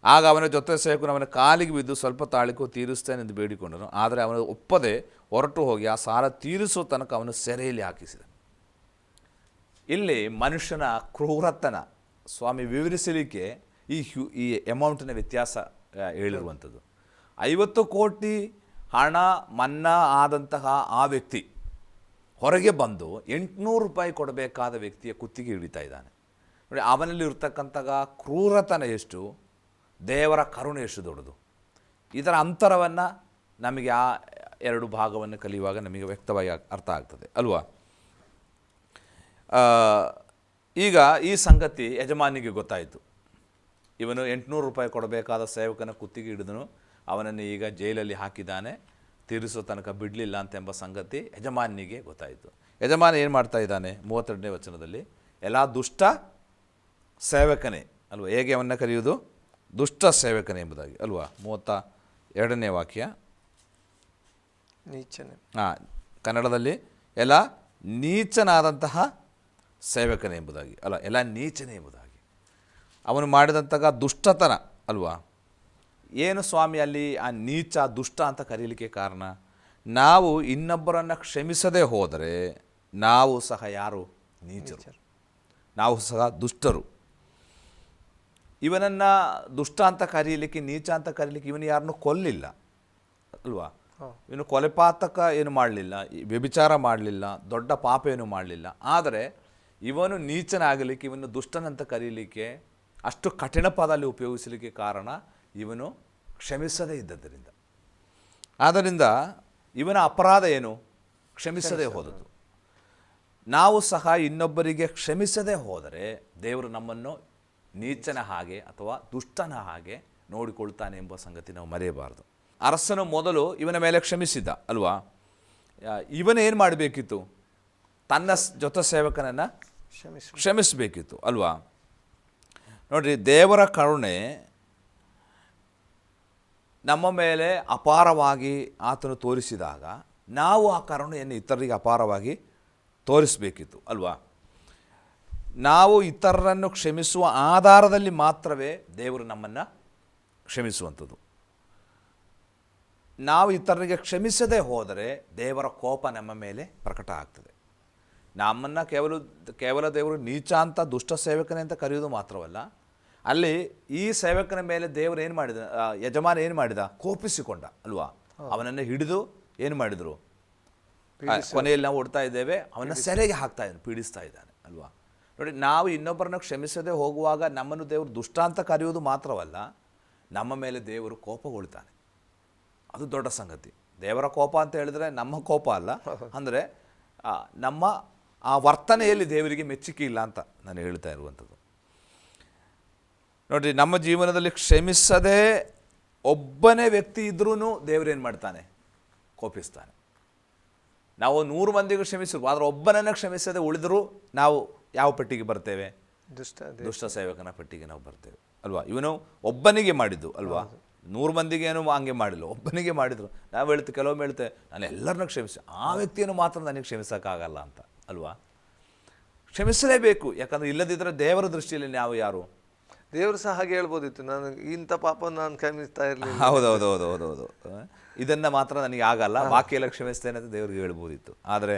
ಆಗ ಅವನ ಜೊತೆ ಸೇವಕನು ಅವನ ಕಾಲಿಗೆ ಬಿದ್ದು ಸ್ವಲ್ಪ ತಾಳಿಕೋ ತೀರಿಸ್ತೇನೆ ಎಂದು ಬೇಡಿಕೊಂಡನು. ಆದರೆ ಅವನು ಒಪ್ಪದೆ ಹೊರಟು ಹೋಗಿ ಆ ಸಾಲ ತೀರಿಸುವ ತನಕ ಅವನು ಸೆರೆಯಲ್ಲಿ ಹಾಕಿಸಿದ ಇಲ್ಲಿ ಮನುಷ್ಯನ ಕ್ರೂರತನ ಸ್ವಾಮಿ ವಿವರಿಸಲಿಕ್ಕೆ ಈ ಹ್ಯೂ, ಈ ಅಮೌಂಟಿನ ವ್ಯತ್ಯಾಸ ಹೇಳಿರುವಂಥದ್ದು. ಐವತ್ತು ಕೋಟಿ ಹಣ, ಮನ್ನಾ ಆದಂತಹ ಆ ವ್ಯಕ್ತಿ ಹೊರಗೆ ಬಂದು ಎಂಟುನೂರು ರೂಪಾಯಿ ಕೊಡಬೇಕಾದ ವ್ಯಕ್ತಿಯ ಕುತ್ತಿಗೆ ಹಿಡಿತಾ ಇದ್ದಾನೆ. ನೋಡಿ, ಅವನಲ್ಲಿ ಇರ್ತಕ್ಕಂತಹ ಕ್ರೂರತನ ಎಷ್ಟು? ದೇವರ ಕರುಣೆ ಎಷ್ಟು ದೊಡ್ಡದು. ಇದರ ಅಂತರವನ್ನು ನಮಗೆ ಆ ಎರಡು ಭಾಗವನ್ನು ಕಲಿಯುವಾಗ ನಮಗೆ ವ್ಯಕ್ತವಾಗಿ ಅರ್ಥ ಆಗ್ತದೆ, ಅಲ್ವಾ? ಈಗ ಈ ಸಂಗತಿ ಯಜಮಾನಿಗೆ ಗೊತ್ತಾಯಿತು. ಇವನು ಎಂಟುನೂರು ರೂಪಾಯಿ ಕೊಡಬೇಕಾದ ಸೇವಕನ ಕುತ್ತಿಗೆ ಹಿಡಿದನು. ಅವನನ್ನು ಈಗ ಜೈಲಲ್ಲಿ ಹಾಕಿದ್ದಾನೆ. ತೀರಿಸೋ ತನಕ ಬಿಡಲಿಲ್ಲ ಅಂತೆಂಬ ಸಂಗತಿ ಯಜಮಾನಿಗೆ ಗೊತ್ತಾಯಿತು. ಯಜಮಾನ ಏನು ಮಾಡ್ತಾ ಇದ್ದಾನೆ? ಮೂವತ್ತೆರಡನೇ ವಚನದಲ್ಲಿ ಎಲ್ಲ ದುಷ್ಟ ಸೇವಕನೇ. ಅಲ್ವಾ? ಹೇಗೆ ಅವನ್ನ ಕರೆಯುವುದು? ದುಷ್ಟ ಸೇವಕನೇ ಎಂಬುದಾಗಿ. ಅಲ್ವಾ? ಮೂವತ್ತ ಎರಡನೇ ವಾಕ್ಯ. ನೀಚನೆ. ಹಾಂ ಕನ್ನಡದಲ್ಲಿ ಎಲ್ಲ ನೀಚನಾದಂತಹ ಸೇವಕನೇ ಎಂಬುದಾಗಿ. ಅಲ್ಲ ಎಲ್ಲ ನೀಚನೇ ಎಂಬುದಾಗಿ. ಅವನು ಮಾಡಿದಂತಹ ದುಷ್ಟತನ ಅಲ್ವಾ? ಏನು ಸ್ವಾಮಿ ಅಲ್ಲಿ ಆ ನೀಚ ದುಷ್ಟ ಅಂತ ಕರೀಲಿಕ್ಕೆ ಕಾರಣ? ನಾವು ಇನ್ನೊಬ್ಬರನ್ನು ಕ್ಷಮಿಸದೇ ಹೋದರೆ ನಾವು ಸಹ ಯಾರು? ನೀಚರು. ನಾವು ಸಹ ದುಷ್ಟರು. ಇವನನ್ನು ದುಷ್ಟ ಅಂತ ಕರೀಲಿಕ್ಕೆ ನೀಚ ಅಂತ ಕರೀಲಿಕ್ಕೆ ಇವನು ಯಾರನ್ನು ಕೊಲ್ಲಿಲ್ಲ. ಅಲ್ವಾ? ಇವನು ಕೊಲೆಪಾತಕ ಏನು ಮಾಡಲಿಲ್ಲ ವ್ಯಭಿಚಾರ ಮಾಡಲಿಲ್ಲ ದೊಡ್ಡ ಪಾಪ ಏನು ಮಾಡಲಿಲ್ಲ. ಆದರೆ ಇವನು ನೀಚನಾಗಲಿಕ್ಕೆ ಇವನು ದುಷ್ಟನಂತ ಕರೀಲಿಕ್ಕೆ ಅಷ್ಟು ಕಠಿಣ ಪದ ಅಲ್ಲಿ ಉಪಯೋಗಿಸಲಿಕ್ಕೆ ಕಾರಣ ಇವನು ಕ್ಷಮಿಸದೇ ಇದ್ದದ್ದರಿಂದ. ಆದ್ದರಿಂದ ಇವನ ಅಪರಾಧ ಏನು? ಕ್ಷಮಿಸದೇ ಹೋದದ್ದು. ನಾವು ಸಹ ಇನ್ನೊಬ್ಬರಿಗೆ ಕ್ಷಮಿಸದೆ ಹೋದರೆ ದೇವರು ನಮ್ಮನ್ನು ನೀಚನ ಹಾಗೆ ಅಥವಾ ದುಷ್ಟನ ಹಾಗೆ ನೋಡಿಕೊಳ್ತಾನೆ ಎಂಬ ಸಂಗತಿ ನಾವು ಮರೆಯಬಾರದು. ಅರಸನು ಮೊದಲು ಇವನ ಮೇಲೆ ಕ್ಷಮಿಸಿದ್ದ ಅಲ್ವಾ? ಇವನೇನು ಇವನು ಏನು ಮಾಡಬೇಕಿತ್ತು? ತನ್ನ ಜೊತೆ ಸೇವಕನನ್ನು ಕ್ಷಮಿಸು ಕ್ಷಮಿಸಬೇಕಿತ್ತು ಅಲ್ವಾ? ನೋಡಿರಿ ದೇವರ ಕರುಣೆ ನಮ್ಮ ಮೇಲೆ ಅಪಾರವಾಗಿ ಆತನು ತೋರಿಸಿದಾಗ ನಾವು ಆ ಕರುಣೆಯನ್ನು ಇತರರಿಗೆ ಅಪಾರವಾಗಿ ತೋರಿಸಬೇಕಿತ್ತು, ಅಲ್ವಾ? ನಾವು ಇತರರನ್ನು ಕ್ಷಮಿಸುವ ಆಧಾರದಲ್ಲಿ ಮಾತ್ರವೇ ದೇವರು ನಮ್ಮನ್ನು ಕ್ಷಮಿಸುವಂಥದ್ದು. ನಾವು ಇತರರಿಗೆ ಕ್ಷಮಿಸದೇ ಹೋದರೆ ದೇವರ ಕೋಪ ನಮ್ಮ ಮೇಲೆ ಪ್ರಕಟ ಆಗ್ತದೆ. ನಮ್ಮನ್ನು ಕೇವಲ ಕೇವಲ ದೇವರು ನೀಚ ಅಂತ ದುಷ್ಟ ಸೇವಕನೇ ಅಂತ ಕರೆಯೋದು ಮಾತ್ರವಲ್ಲ ಅಲ್ಲಿ ಈ ಸೇವಕನ ಮೇಲೆ ದೇವರು ಏನು ಮಾಡಿದ ಯಜಮಾನ ಏನು ಮಾಡಿದ? ಕೋಪಿಸಿಕೊಂಡ ಅಲ್ವಾ? ಅವನನ್ನು ಹಿಡಿದು ಏನು ಮಾಡಿದರು? ಕೊನೆಯಲ್ಲಿ ನಾವು ಓಡ್ತಾ ಇದ್ದೇವೆ ಅವನ ಸೆರೆಗೆ ಹಾಕ್ತಾ ಇದ್ದಾನೆ ಪೀಡಿಸ್ತಾ ಇದ್ದಾನೆ ಅಲ್ವಾ? ನೋಡಿ ನಾವು ಇನ್ನೊಬ್ಬರನ್ನ ಕ್ಷಮಿಸದೆ ಹೋಗುವಾಗ ನಮ್ಮನ್ನು ದೇವರು ದುಷ್ಟಾಂತ ಕರೆಯುವುದು ಮಾತ್ರವಲ್ಲ ನಮ್ಮ ಮೇಲೆ ದೇವರು ಕೋಪಗೊಳ್ತಾನೆ. ಅದು ದೊಡ್ಡ ಸಂಗತಿ. ದೇವರ ಕೋಪ ಅಂತ ಹೇಳಿದ್ರೆ ನಮ್ಮ ಕೋಪ ಅಲ್ಲ. ಅಂದರೆ ನಮ್ಮ ಆ ವರ್ತನೆಯಲ್ಲಿ ದೇವರಿಗೆ ಮೆಚ್ಚುಗೆ ಇಲ್ಲ ಅಂತ ನಾನು ಹೇಳ್ತಾ ಇರುವಂಥದ್ದು. ನೋಡ್ರಿ ನಮ್ಮ ಜೀವನದಲ್ಲಿ ಕ್ಷಮಿಸದೆ ಒಬ್ಬನೇ ವ್ಯಕ್ತಿ ಇದ್ರೂ ದೇವರೇನು ಮಾಡ್ತಾನೆ? ಕೋಪಿಸ್ತಾನೆ. ನಾವು ನೂರು ಮಂದಿಗೂ ಕ್ಷಮಿಸಿರ್ಬೋದು ಆದರೆ ಒಬ್ಬನನ್ನು ಕ್ಷಮಿಸದೆ ಉಳಿದರೂ ನಾವು ಯಾವ ಪಟ್ಟಿಗೆ ಬರ್ತೇವೆ? ದುಷ್ಟ ದುಷ್ಟ ಸೇವಕನ ಪಟ್ಟಿಗೆ ನಾವು ಬರ್ತೇವೆ ಅಲ್ವಾ? ಇವನು ಒಬ್ಬನಿಗೆ ಮಾಡಿದ್ದು ಅಲ್ವಾ? ನೂರು ಮಂದಿಗೆ ಏನು ಹಂಗೆ ಮಾಡಿಲ್ಲ ಒಬ್ಬನಿಗೆ ಮಾಡಿದ್ರು. ನಾವು ಹೇಳ್ತೆ ಕೆಲವೊಮ್ಮೆ ಹೇಳ್ತೆ ನಾನು ಎಲ್ಲರನ್ನ ಕ್ಷಮಿಸಿ ಆ ವ್ಯಕ್ತಿಯನ್ನು ಮಾತ್ರ ನನಗೆ ಕ್ಷಮಿಸೋಕ್ಕಾಗಲ್ಲ ಅಂತ ಅಲ್ವಾ? ಕ್ಷಮಿಸಲೇಬೇಕು ಯಾಕಂದರೆ ಇಲ್ಲದಿದ್ದರೆ ದೇವರ ದೃಷ್ಟಿಯಲ್ಲಿ ನಾವು ಯಾರು? ದೇವರು ಸಹ ಹಾಗೆ ಹೇಳ್ಬೋದಿತ್ತು. ನಾನು ಇಂಥ ಪಾಪ ನಾನು ಕ್ಷಮಿಸ್ತಾ ಇರಲಿಲ್ಲ. ಹೌದು ಹೌದು ಹೌದು ಹೌದು ಇದನ್ನು ಮಾತ್ರ ನನಗೆ ಆಗಲ್ಲ. ಬಾಕಿ ಎಲ್ಲ ಕ್ಷಮಿಸ್ತೇನೆ ಅಂತ ದೇವ್ರಿಗೆ ಹೇಳ್ಬೋದಿತ್ತು. ಆದರೆ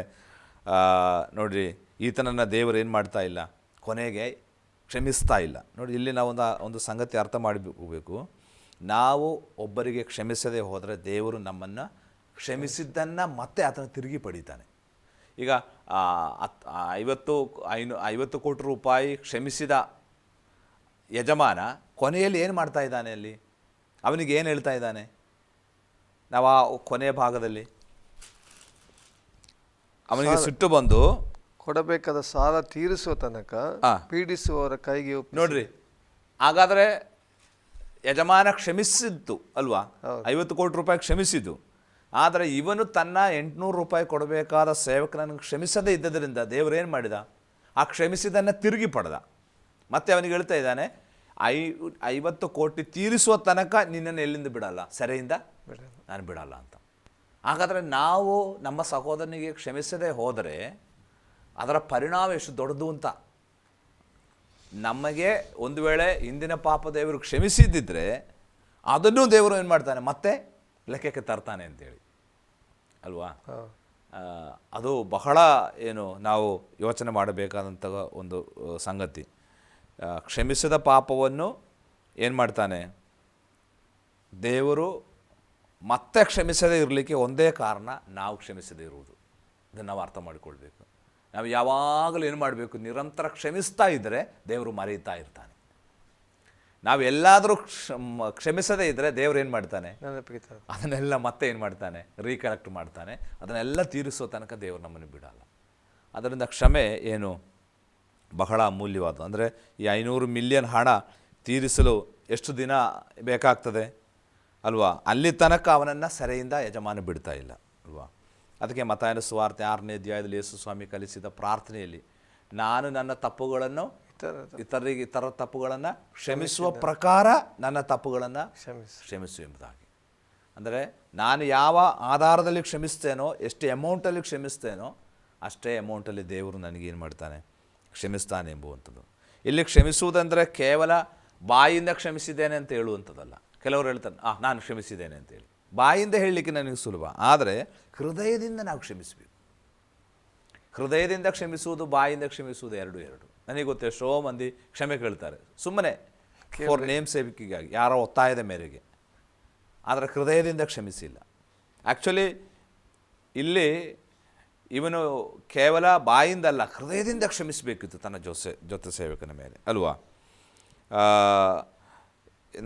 ನೋಡಿರಿ ಈತನನ್ನು ದೇವರು ಏನು ಮಾಡ್ತಾ ಇಲ್ಲ? ಕೊನೆಗೆ ಕ್ಷಮಿಸ್ತಾ ಇಲ್ಲ. ನೋಡಿ ಇಲ್ಲಿ ನಾವು ಒಂದು ಒಂದು ಸಂಗತಿ ಅರ್ಥ ಮಾಡಬೇಕು. ನಾವು ಒಬ್ಬರಿಗೆ ಕ್ಷಮಿಸದೆ ಹೋದರೆ ದೇವರು ನಮ್ಮನ್ನು ಕ್ಷಮಿಸಿದ್ದನ್ನು ಮತ್ತೆ ಆತನ ತಿರುಗಿ ಪಡಿತಾನೆ. ಈಗ ಐವತ್ತು ಐನು ಐವತ್ತು ಕೋಟಿ ರೂಪಾಯಿ ಕ್ಷಮಿಸಿದ ಯಜಮಾನ ಕೊನೆಯಲ್ಲಿ ಏನು ಮಾಡ್ತಾ ಇದ್ದಾನೆ ಅಲ್ಲಿ? ಅವನಿಗೆ ಏನು ಹೇಳ್ತಾ ಇದ್ದಾನೆ? ನಾವು ಆ ಕೊನೆಯ ಭಾಗದಲ್ಲಿ. ಅವನಿಗೆ ಸುಟ್ಟು ಬಂದು ಕೊಡಬೇಕಾದ ಸಾಲ ತೀರಿಸುವ ತನಕ ಪೀಡಿಸುವವರ ಕೈಗೆ. ನೋಡ್ರಿ ಹಾಗಾದರೆ ಯಜಮಾನ ಕ್ಷಮಿಸಿದ್ದು ಅಲ್ವಾ? ಐವತ್ತು ಕೋಟಿ ರೂಪಾಯಿ ಕ್ಷಮಿಸಿದ್ದು. ಆದರೆ ಇವನು ತನ್ನ ಎಂಟುನೂರು ರೂಪಾಯಿ ಕೊಡಬೇಕಾದ ಸೇವಕನನ್ನು ಕ್ಷಮಿಸದೇ ಇದ್ದದರಿಂದ ದೇವರೇನು ಮಾಡಿದ? ಆ ಕ್ಷಮಿಸಿದ್ದನ್ನು ತಿರುಗಿ ಪಡೆದ. ಮತ್ತೆ ಅವನಿಗೆ ಹೇಳ್ತಾ ಇದ್ದಾನೆ ಐ ಐವತ್ತು ಕೋಟಿ ತೀರಿಸುವ ತನಕ ನಿನ್ನನ್ನು ಎಲ್ಲಿಂದ ಬಿಡಲ್ಲ? ಸೆರೆಯಿಂದ? ನಾನು ಬಿಡಲ್ಲ ಅಂತ. ಹಾಗಾದರೆ ನಾವು ನಮ್ಮ ಸಹೋದರನಿಗೆ ಕ್ಷಮಿಸದೆ ಹೋದರೆ ಅದರ ಪರಿಣಾಮ ಎಷ್ಟು ದೊಡ್ಡದು ಅಂತ. ನಮಗೆ ಒಂದು ವೇಳೆ ಹಿಂದಿನ ಪಾಪ ದೇವರು ಕ್ಷಮಿಸಿದ್ದಿದ್ರೆ ಅದನ್ನು ದೇವರು ಏನು ಮಾಡ್ತಾನೆ? ಮತ್ತೆ ಲೆಕ್ಕಕ್ಕೆ ತರ್ತಾನೆ ಅಂತೇಳಿ. ಅಲ್ವಾ? ಅದು ಬಹಳ ಏನು ನಾವು ಯೋಚನೆ ಮಾಡಬೇಕಾದಂಥ ಒಂದು ಸಂಗತಿ. ಕ್ಷಮಿಸಿದ ಪಾಪವನ್ನು ಏನು ಮಾಡ್ತಾನೆ? ದೇವರು ಮತ್ತೆ ಕ್ಷಮಿಸದೇ ಇರಲಿಕ್ಕೆ ಒಂದೇ ಕಾರಣ ನಾವು ಕ್ಷಮಿಸದೇ ಇರುವುದು. ಇದನ್ನು ನಾವು ಅರ್ಥ ಮಾಡಿಕೊಳ್ಬೇಕು. ನಾವು ಯಾವಾಗಲೂ ಏನು ಮಾಡಬೇಕು? ನಿರಂತರ ಕ್ಷಮಿಸ್ತಾ ಇದ್ದರೆ ದೇವರು ಮರೆಯುತ್ತಾ ಇರ್ತಾನೆ. ನಾವು ಎಲ್ಲಾದರೂ ಕ್ಷಮ ಕ್ಷಮಿಸದೇ ಇದ್ದರೆ ದೇವ್ರು ಏನು ಮಾಡ್ತಾನೆ? ಅದನ್ನೆಲ್ಲ ಮತ್ತೆ ಏನು ಮಾಡ್ತಾನೆ? ರೀಕಲೆಕ್ಟ್ ಮಾಡ್ತಾನೆ. ಅದನ್ನೆಲ್ಲ ತೀರಿಸೋ ತನಕ ದೇವರು ನಮ್ಮನ್ನು ಬಿಡಲ್ಲ. ಅದರಿಂದ ಕ್ಷಮೆ ಏನು? ಬಹಳ ಅಮೂಲ್ಯವಾದ. ಅಂದರೆ ಈ ಐನೂರು ಮಿಲಿಯನ್ ಹಣ ತೀರಿಸಲು ಎಷ್ಟು ದಿನ ಬೇಕಾಗ್ತದೆ? ಅಲ್ವಾ? ಅಲ್ಲಿ ತನಕ ಅವನನ್ನು ಸೆರೆಯಿಂದ ಯಜಮಾನ ಬಿಡ್ತಾ ಇಲ್ಲ. ಅಲ್ವಾ? ಅದಕ್ಕೆ ಮತಾಯನ ಸುವಾರ್ತೆ ಆರನೇ ಅಧ್ಯಾಯದಲ್ಲಿ ಯೇಸು ಸ್ವಾಮಿ ಕಲಿಸಿದ ಪ್ರಾರ್ಥನೆಯಲ್ಲಿ ನಾನು ನನ್ನ ತಪ್ಪುಗಳನ್ನು ಇತರ ಇತರರಿಗೆ ಇತರ ತಪ್ಪುಗಳನ್ನು ಕ್ಷಮಿಸುವ ಪ್ರಕಾರ ನನ್ನ ತಪ್ಪುಗಳನ್ನು ಕ್ಷಮಿಸಿ. ಕ್ಷಮಿಸು ಎಂಬುದಾಗಿ. ಅಂದರೆ ನಾನು ಯಾವ ಆಧಾರದಲ್ಲಿ ಕ್ಷಮಿಸ್ತೇನೋ ಎಷ್ಟು ಅಮೌಂಟಲ್ಲಿ ಕ್ಷಮಿಸ್ತೇನೋ ಅಷ್ಟೇ ಅಮೌಂಟಲ್ಲಿ ದೇವರು ನನಗೇನು ಮಾಡ್ತಾನೆ? ಕ್ಷಮಿಸ್ತಾನೆ ಎಂಬುವಂಥದ್ದು. ಇಲ್ಲಿ ಕ್ಷಮಿಸುವುದಂದರೆ ಕೇವಲ ಬಾಯಿಂದ ಕ್ಷಮಿಸಿದ್ದೇನೆ ಅಂತ ಹೇಳುವಂಥದ್ದಲ್ಲ. ಕೆಲವರು ಹೇಳ್ತಾರೆ ಆ ನಾನು ಕ್ಷಮಿಸಿದ್ದೇನೆ ಅಂತೇಳಿ ಬಾಯಿಂದ ಹೇಳಲಿಕ್ಕೆ ನನಗೆ ಸುಲಭ. ಆದರೆ ಹೃದಯದಿಂದ ನಾವು ಕ್ಷಮಿಸಬೇಕು. ಹೃದಯದಿಂದ ಕ್ಷಮಿಸುವುದು ಬಾಯಿಂದ ಕ್ಷಮಿಸುವುದು ಎರಡು ಎರಡು. ನನಗೆ ಗೊತ್ತೆ ಎಷ್ಟೋ ಮಂದಿ ಕ್ಷಮೆ ಕೇಳ್ತಾರೆ. ಸುಮ್ಮನೆ ಅವ್ರ ನೇಮ್ ಸೇವಿಕೆಗಾಗಿ ಯಾರೋ ಒತ್ತಾಯದ ಮೇರೆಗೆ. ಆದರೆ ಹೃದಯದಿಂದ ಕ್ಷಮಿಸಿಲ್ಲ. ಆ್ಯಕ್ಚುಲಿ ಇಲ್ಲಿ ಇವನು ಕೇವಲ ಬಾಯಿಂದಲ್ಲ, ಹೃದಯದಿಂದ ಕ್ಷಮಿಸಬೇಕಿತ್ತು ತನ್ನ ಜೊತೆ ಜೊತೆ ಸೇವಕನ ಮೇಲೆ, ಅಲ್ವಾ?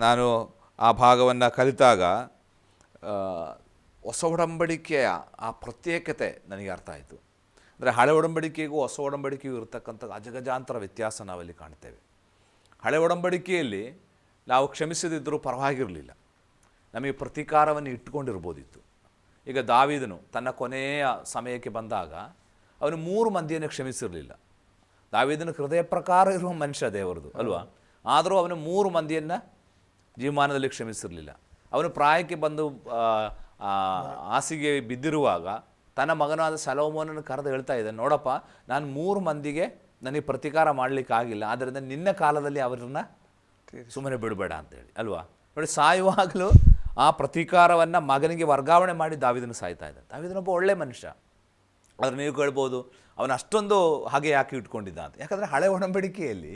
ನಾನು ಆ ಭಾಗವನ್ನು ಕಲಿತಾಗ ಹೊಸ ಒಡಂಬಡಿಕೆಯ ಆ ಪ್ರತ್ಯೇಕತೆ ನನಗೆ ಅರ್ಥ ಆಯಿತು. ಅಂದರೆ ಹಳೆ ಒಡಂಬಡಿಕೆಗೂ ಹೊಸ ಒಡಂಬಡಿಕೆಗೂ ಇರತಕ್ಕಂಥ ಅಜಗಜಾಂತರ ವ್ಯತ್ಯಾಸ ನಾವಲ್ಲಿ ಕಾಣ್ತೇವೆ. ಹಳೆ ಒಡಂಬಡಿಕೆಯಲ್ಲಿ ನಾವು ಕ್ಷಮಿಸದಿದ್ದರೂ ಪರವಾಗಿರಲಿಲ್ಲ. ನಮಗೆ ಪ್ರತೀಕಾರವನ್ನು ಇಟ್ಟುಕೊಂಡಿರ್ಬೋದಿತ್ತು. ಈಗ ದಾವಿದನು ತನ್ನ ಕೊನೆಯ ಸಮಯಕ್ಕೆ ಬಂದಾಗ ಅವನು ಮೂರು ಮಂದಿಯನ್ನು ಕ್ಷಮಿಸಿರಲಿಲ್ಲ. ದಾವಿದನ ಹೃದಯ ಪ್ರಕಾರ ಇರುವ ಮನುಷ್ಯ ದೇವರದು ಅಲ್ವಾ? ಆದರೂ ಅವನು ಮೂರು ಮಂದಿಯನ್ನು ಜೀವಮಾನದಲ್ಲಿ ಕ್ಷಮಿಸಿರಲಿಲ್ಲ. ಅವನು ಪ್ರಾಯಕ್ಕೆ ಬಂದು ಹಾಸಿಗೆ ಬಿದ್ದಿರುವಾಗ ತನ್ನ ಮಗನಾದ ಸಲೋಮೋನನ್ನು ಕರೆದು ಹೇಳ್ತಾ ಇದ್ದಾನೆ ನೋಡಪ್ಪ ನಾನು ಮೂರು ಮಂದಿಗೆ ನನಗೆ ಪ್ರತೀಕಾರ ಮಾಡಲಿಕ್ಕಾಗಿಲ್ಲ ಆದ್ದರಿಂದ ನಿನ್ನ ಕಾಲದಲ್ಲಿ ಅವರನ್ನು ಸುಮ್ಮನೆ ಬಿಡಬೇಡ ಅಂತೇಳಿ ಅಲ್ವಾ? ನೋಡಿ ಸಾಯುವಾಗಲೂ ಆ ಪ್ರತೀಕಾರವನ್ನು ಮಗನಿಗೆ ವರ್ಗಾವಣೆ ಮಾಡಿ ದಾವಿದನು ಸಾಯ್ತಾ ಇದ್ದ ದಾವಿದನೊಬ್ಬ ಒಳ್ಳೆ ಮನುಷ್ಯ. ಆದರೆ ನೀವು ಕೇಳ್ಬೋದು ಅವನು ಅಷ್ಟೊಂದು ಹಾಗೆ ಯಾಕೆ ಇಟ್ಕೊಂಡಿದ್ದ ಅಂತ ಯಾಕಂದರೆ ಹಳೆ ಒಡಂಬಡಿಕೆಯಲ್ಲಿ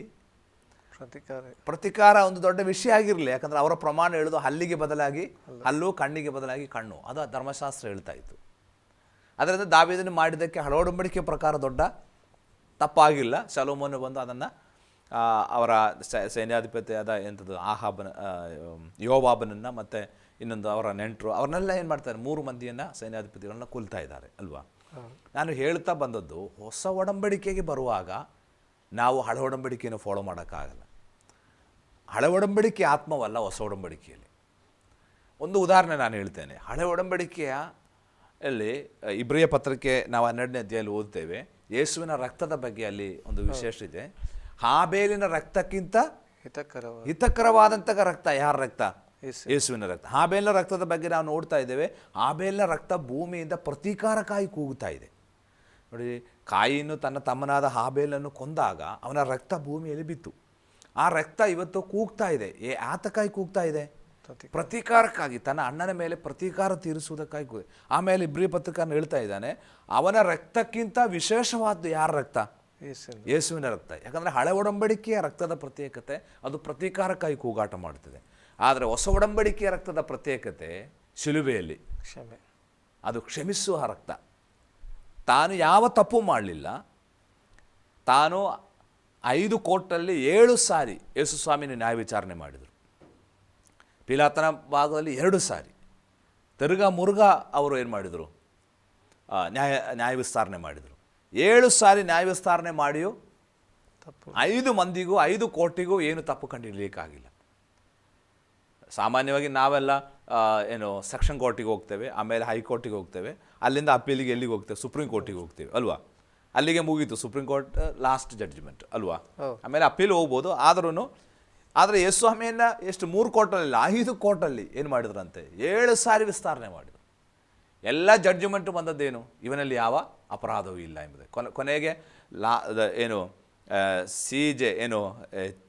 ಪ್ರತಿಕಾರ. ಪ್ರತಿಕಾರ ಒಂದು ದೊಡ್ಡ ವಿಷಯ ಆಗಿರಲಿ ಯಾಕಂದರೆ ಅವರ ಪ್ರಮಾಣ ಹೇಳೋದು ಹಲ್ಲಿಗೆ ಬದಲಾಗಿ ಹಲ್ಲು ಕಣ್ಣಿಗೆ ಬದಲಾಗಿ ಕಣ್ಣು. ಅದು ಧರ್ಮಶಾಸ್ತ್ರ ಹೇಳ್ತಾ ಇತ್ತು. ಅದರಿಂದ ದಾವಿದನು ಮಾಡಿದ್ದಕ್ಕೆ ಹಳೆ ಒಡಂಬಡಿಕೆ ಪ್ರಕಾರ ದೊಡ್ಡ ತಪ್ಪಾಗಿಲ್ಲ. ಸಲೋಮನ್ನು ಬಂದು ಅದನ್ನು ಅವರ ಸೈನ್ಯಾಧಿಪತಿಯಾದ ಎಂಥದ್ದು ಆಹಾಬನ ಯೋಬಾಬನನ್ನು ಯೋವಾಬನನ್ನು ಮತ್ತು ಇನ್ನೊಂದು ಅವರ ನೆಂಟರು ಅವ್ರನ್ನೆಲ್ಲ ಏನು ಮಾಡ್ತಾರೆ ಮೂರು ಮಂದಿಯನ್ನು ಸೈನ್ಯಾಧಿಪತಿಗಳನ್ನ ಕೊಲ್ತಾ ಇದ್ದಾರೆ ಅಲ್ವಾ? ನಾನು ಹೇಳ್ತಾ ಬಂದದ್ದು ಹೊಸ ಒಡಂಬಡಿಕೆಗೆ ಬರುವಾಗ ನಾವು ಹಳೆ ಒಡಂಬಡಿಕೆಯನ್ನು ಫಾಲೋ ಮಾಡೋಕ್ಕಾಗಲ್ಲ. ಹಳೆ ಒಡಂಬಡಿಕೆ ಆತ್ಮವಲ್ಲ ಹೊಸ ಒಡಂಬಡಿಕೆಯಲ್ಲಿ. ಒಂದು ಉದಾಹರಣೆ ನಾನು ಹೇಳ್ತೇನೆ. ಹಳೆ ಒಡಂಬಡಿಕೆಯ ಅಲ್ಲಿ ಇಬ್ರಿಯ ಪತ್ರಕ್ಕೆ ನಾವು ಹನ್ನೆರಡನೇ ಅಧ್ಯಾಯಲ್ಲಿ ಓದ್ತೇವೆ. ಯೇಸುವಿನ ರಕ್ತದ ಬಗ್ಗೆ ಅಲ್ಲಿ ಒಂದು ವಿಶೇಷ ಇದೆ. ಹಾಬೇಲಿನ ರಕ್ತಕ್ಕಿಂತ ಹಿತಕರ ಹಿತಕರವಾದಂತಹ ರಕ್ತ ಯಾರ ರಕ್ತ. ಯೇಸುವಿನ ರಕ್ತ. ಆಬೇಲ್ನ ರಕ್ತದ ಬಗ್ಗೆ ನಾವು ನೋಡ್ತಾ ಇದ್ದೇವೆ. ಆಬೇಲ್ನ ರಕ್ತ ಭೂಮಿಯಿಂದ ಪ್ರತೀಕಾರಕ್ಕಾಗಿ ಕೂಗುತ್ತಾ ಇದೆ. ನೋಡಿ ಕಾಯಿಯನ್ನು ತನ್ನ ತಮ್ಮನಾದ ಹಾಬೇಲನ್ನು ಕೊಂದಾಗ ಅವನ ರಕ್ತ ಭೂಮಿಯಲ್ಲಿ ಬಿತ್ತು. ಆ ರಕ್ತ ಇವತ್ತು ಕೂಗ್ತಾ ಇದೆ. ಏ ಆತಕಾಯಿ ಕೂಗ್ತಾ ಇದೆ? ಪ್ರತಿ- ಪ್ರತೀಕಾರಕ್ಕಾಗಿ ತನ್ನ ಅಣ್ಣನ ಮೇಲೆ ಪ್ರತೀಕಾರ ತೀರಿಸುವುದಕ್ಕಾಗಿ ಕೂಗಿದೆ ಆಮೇಲೆ ಇಬ್ಬರಿ ಪತ್ರಕಾರನ ಹೇಳ್ತಾ ಇದ್ದಾನೆ ಅವನ ರಕ್ತಕ್ಕಿಂತ ವಿಶೇಷವಾದ್ದು ಯಾರ ರಕ್ತ? ಯೇಸುವಿನ ಯೇಸುವಿನ ರಕ್ತ. ಯಾಕಂದರೆ ಹಳೆ ಒಡಂಬಡಿಕೆಯ ರಕ್ತದ ಪ್ರತ್ಯೇಕತೆ ಅದು ಪ್ರತೀಕಾರಕ್ಕಾಗಿ ಕೂಗಾಟ ಮಾಡುತ್ತದೆ ಆದರೆ ಹೊಸ ಒಡಂಬಡಿಕೆಯ ರಕ್ತದ ಪ್ರತ್ಯೇಕತೆ ಶಿಲುಬೆಯಲ್ಲಿ. ಕ್ಷಮೆ. ಅದು ಕ್ಷಮಿಸುವ ರಕ್ತ. ತಾನು ಯಾವ ತಪ್ಪು ಮಾಡಲಿಲ್ಲ. ತಾನು ಐದು ಕೋರ್ಟಲ್ಲಿ ಏಳು ಸಾರಿ ಯೇಸು ಸ್ವಾಮಿನ ನ್ಯಾಯ ವಿಚಾರಣೆ ಮಾಡಿದರು. ಪಿಲಾತನ ಭಾಗದಲ್ಲಿ ಎರಡು ಸಾರಿ. ತಿರುಗಾ ಮುರುಘಾ ಅವರು ಏನು ಮಾಡಿದರು? ನ್ಯಾಯ ನ್ಯಾಯ ವಿಸ್ತಾರಣೆ ಮಾಡಿದರು. ಏಳು ಸಾರಿ ನ್ಯಾಯ ವಿಸ್ತಾರಣೆ ಮಾಡಿಯೂ ತಪ್ಪು. ಐದು ಮಂದಿಗೂ ಐದು ಕೋಟಿಗೂ ಏನು ತಪ್ಪು ಕಂಡುಹಿಡಿಯಲಿಕ್ಕಾಗಿಲ್ಲ ಸಾಮಾನ್ಯವಾಗಿ ನಾವೆಲ್ಲ ಏನು ಸೆಕ್ಷನ್ ಕೋರ್ಟಿಗೆ ಹೋಗ್ತೇವೆ ಆಮೇಲೆ ಹೈಕೋರ್ಟಿಗೆ ಹೋಗ್ತೇವೆ ಅಲ್ಲಿಂದ ಅಪೀಲಿಗೆ ಎಲ್ಲಿಗೆ ಹೋಗ್ತೇವೆ ಸುಪ್ರೀಂ ಕೋರ್ಟಿಗೆ ಹೋಗ್ತೇವೆ ಅಲ್ವಾ? ಅಲ್ಲಿಗೆ ಮುಗೀತು ಸುಪ್ರೀಂ ಕೋರ್ಟ್ ಲಾಸ್ಟ್ ಜಡ್ಜ್ಮೆಂಟ್ ಅಲ್ವಾ. ಆಮೇಲೆ ಅಪೀಲ್ ಹೋಗ್ಬೋದು ಆದ್ರೂ ಆದರೆ ಎಸ್ ಸ್ವಾಮಿಯನ್ನ ಎಷ್ಟು ಮೂರು ಕೋರ್ಟಲ್ಲಿ ಐದು ಕೋರ್ಟಲ್ಲಿ ಏನು ಮಾಡಿದ್ರಂತೆ? ಏಳು ಸಾರಿ ವಿಸ್ತಾರಣೆ ಮಾಡಿದರು. ಎಲ್ಲ ಜಡ್ಜ್ಮೆಂಟ್ ಬಂದದ್ದೇನು? ಇವನಲ್ಲಿ ಯಾವ ಅಪರಾಧವೂ ಇಲ್ಲ ಎಂಬುದೇ. ಕೊನೆ ಕೊನೆಗೆ ಲಾ ಏನು ಸಿ ಜೆ ಏನು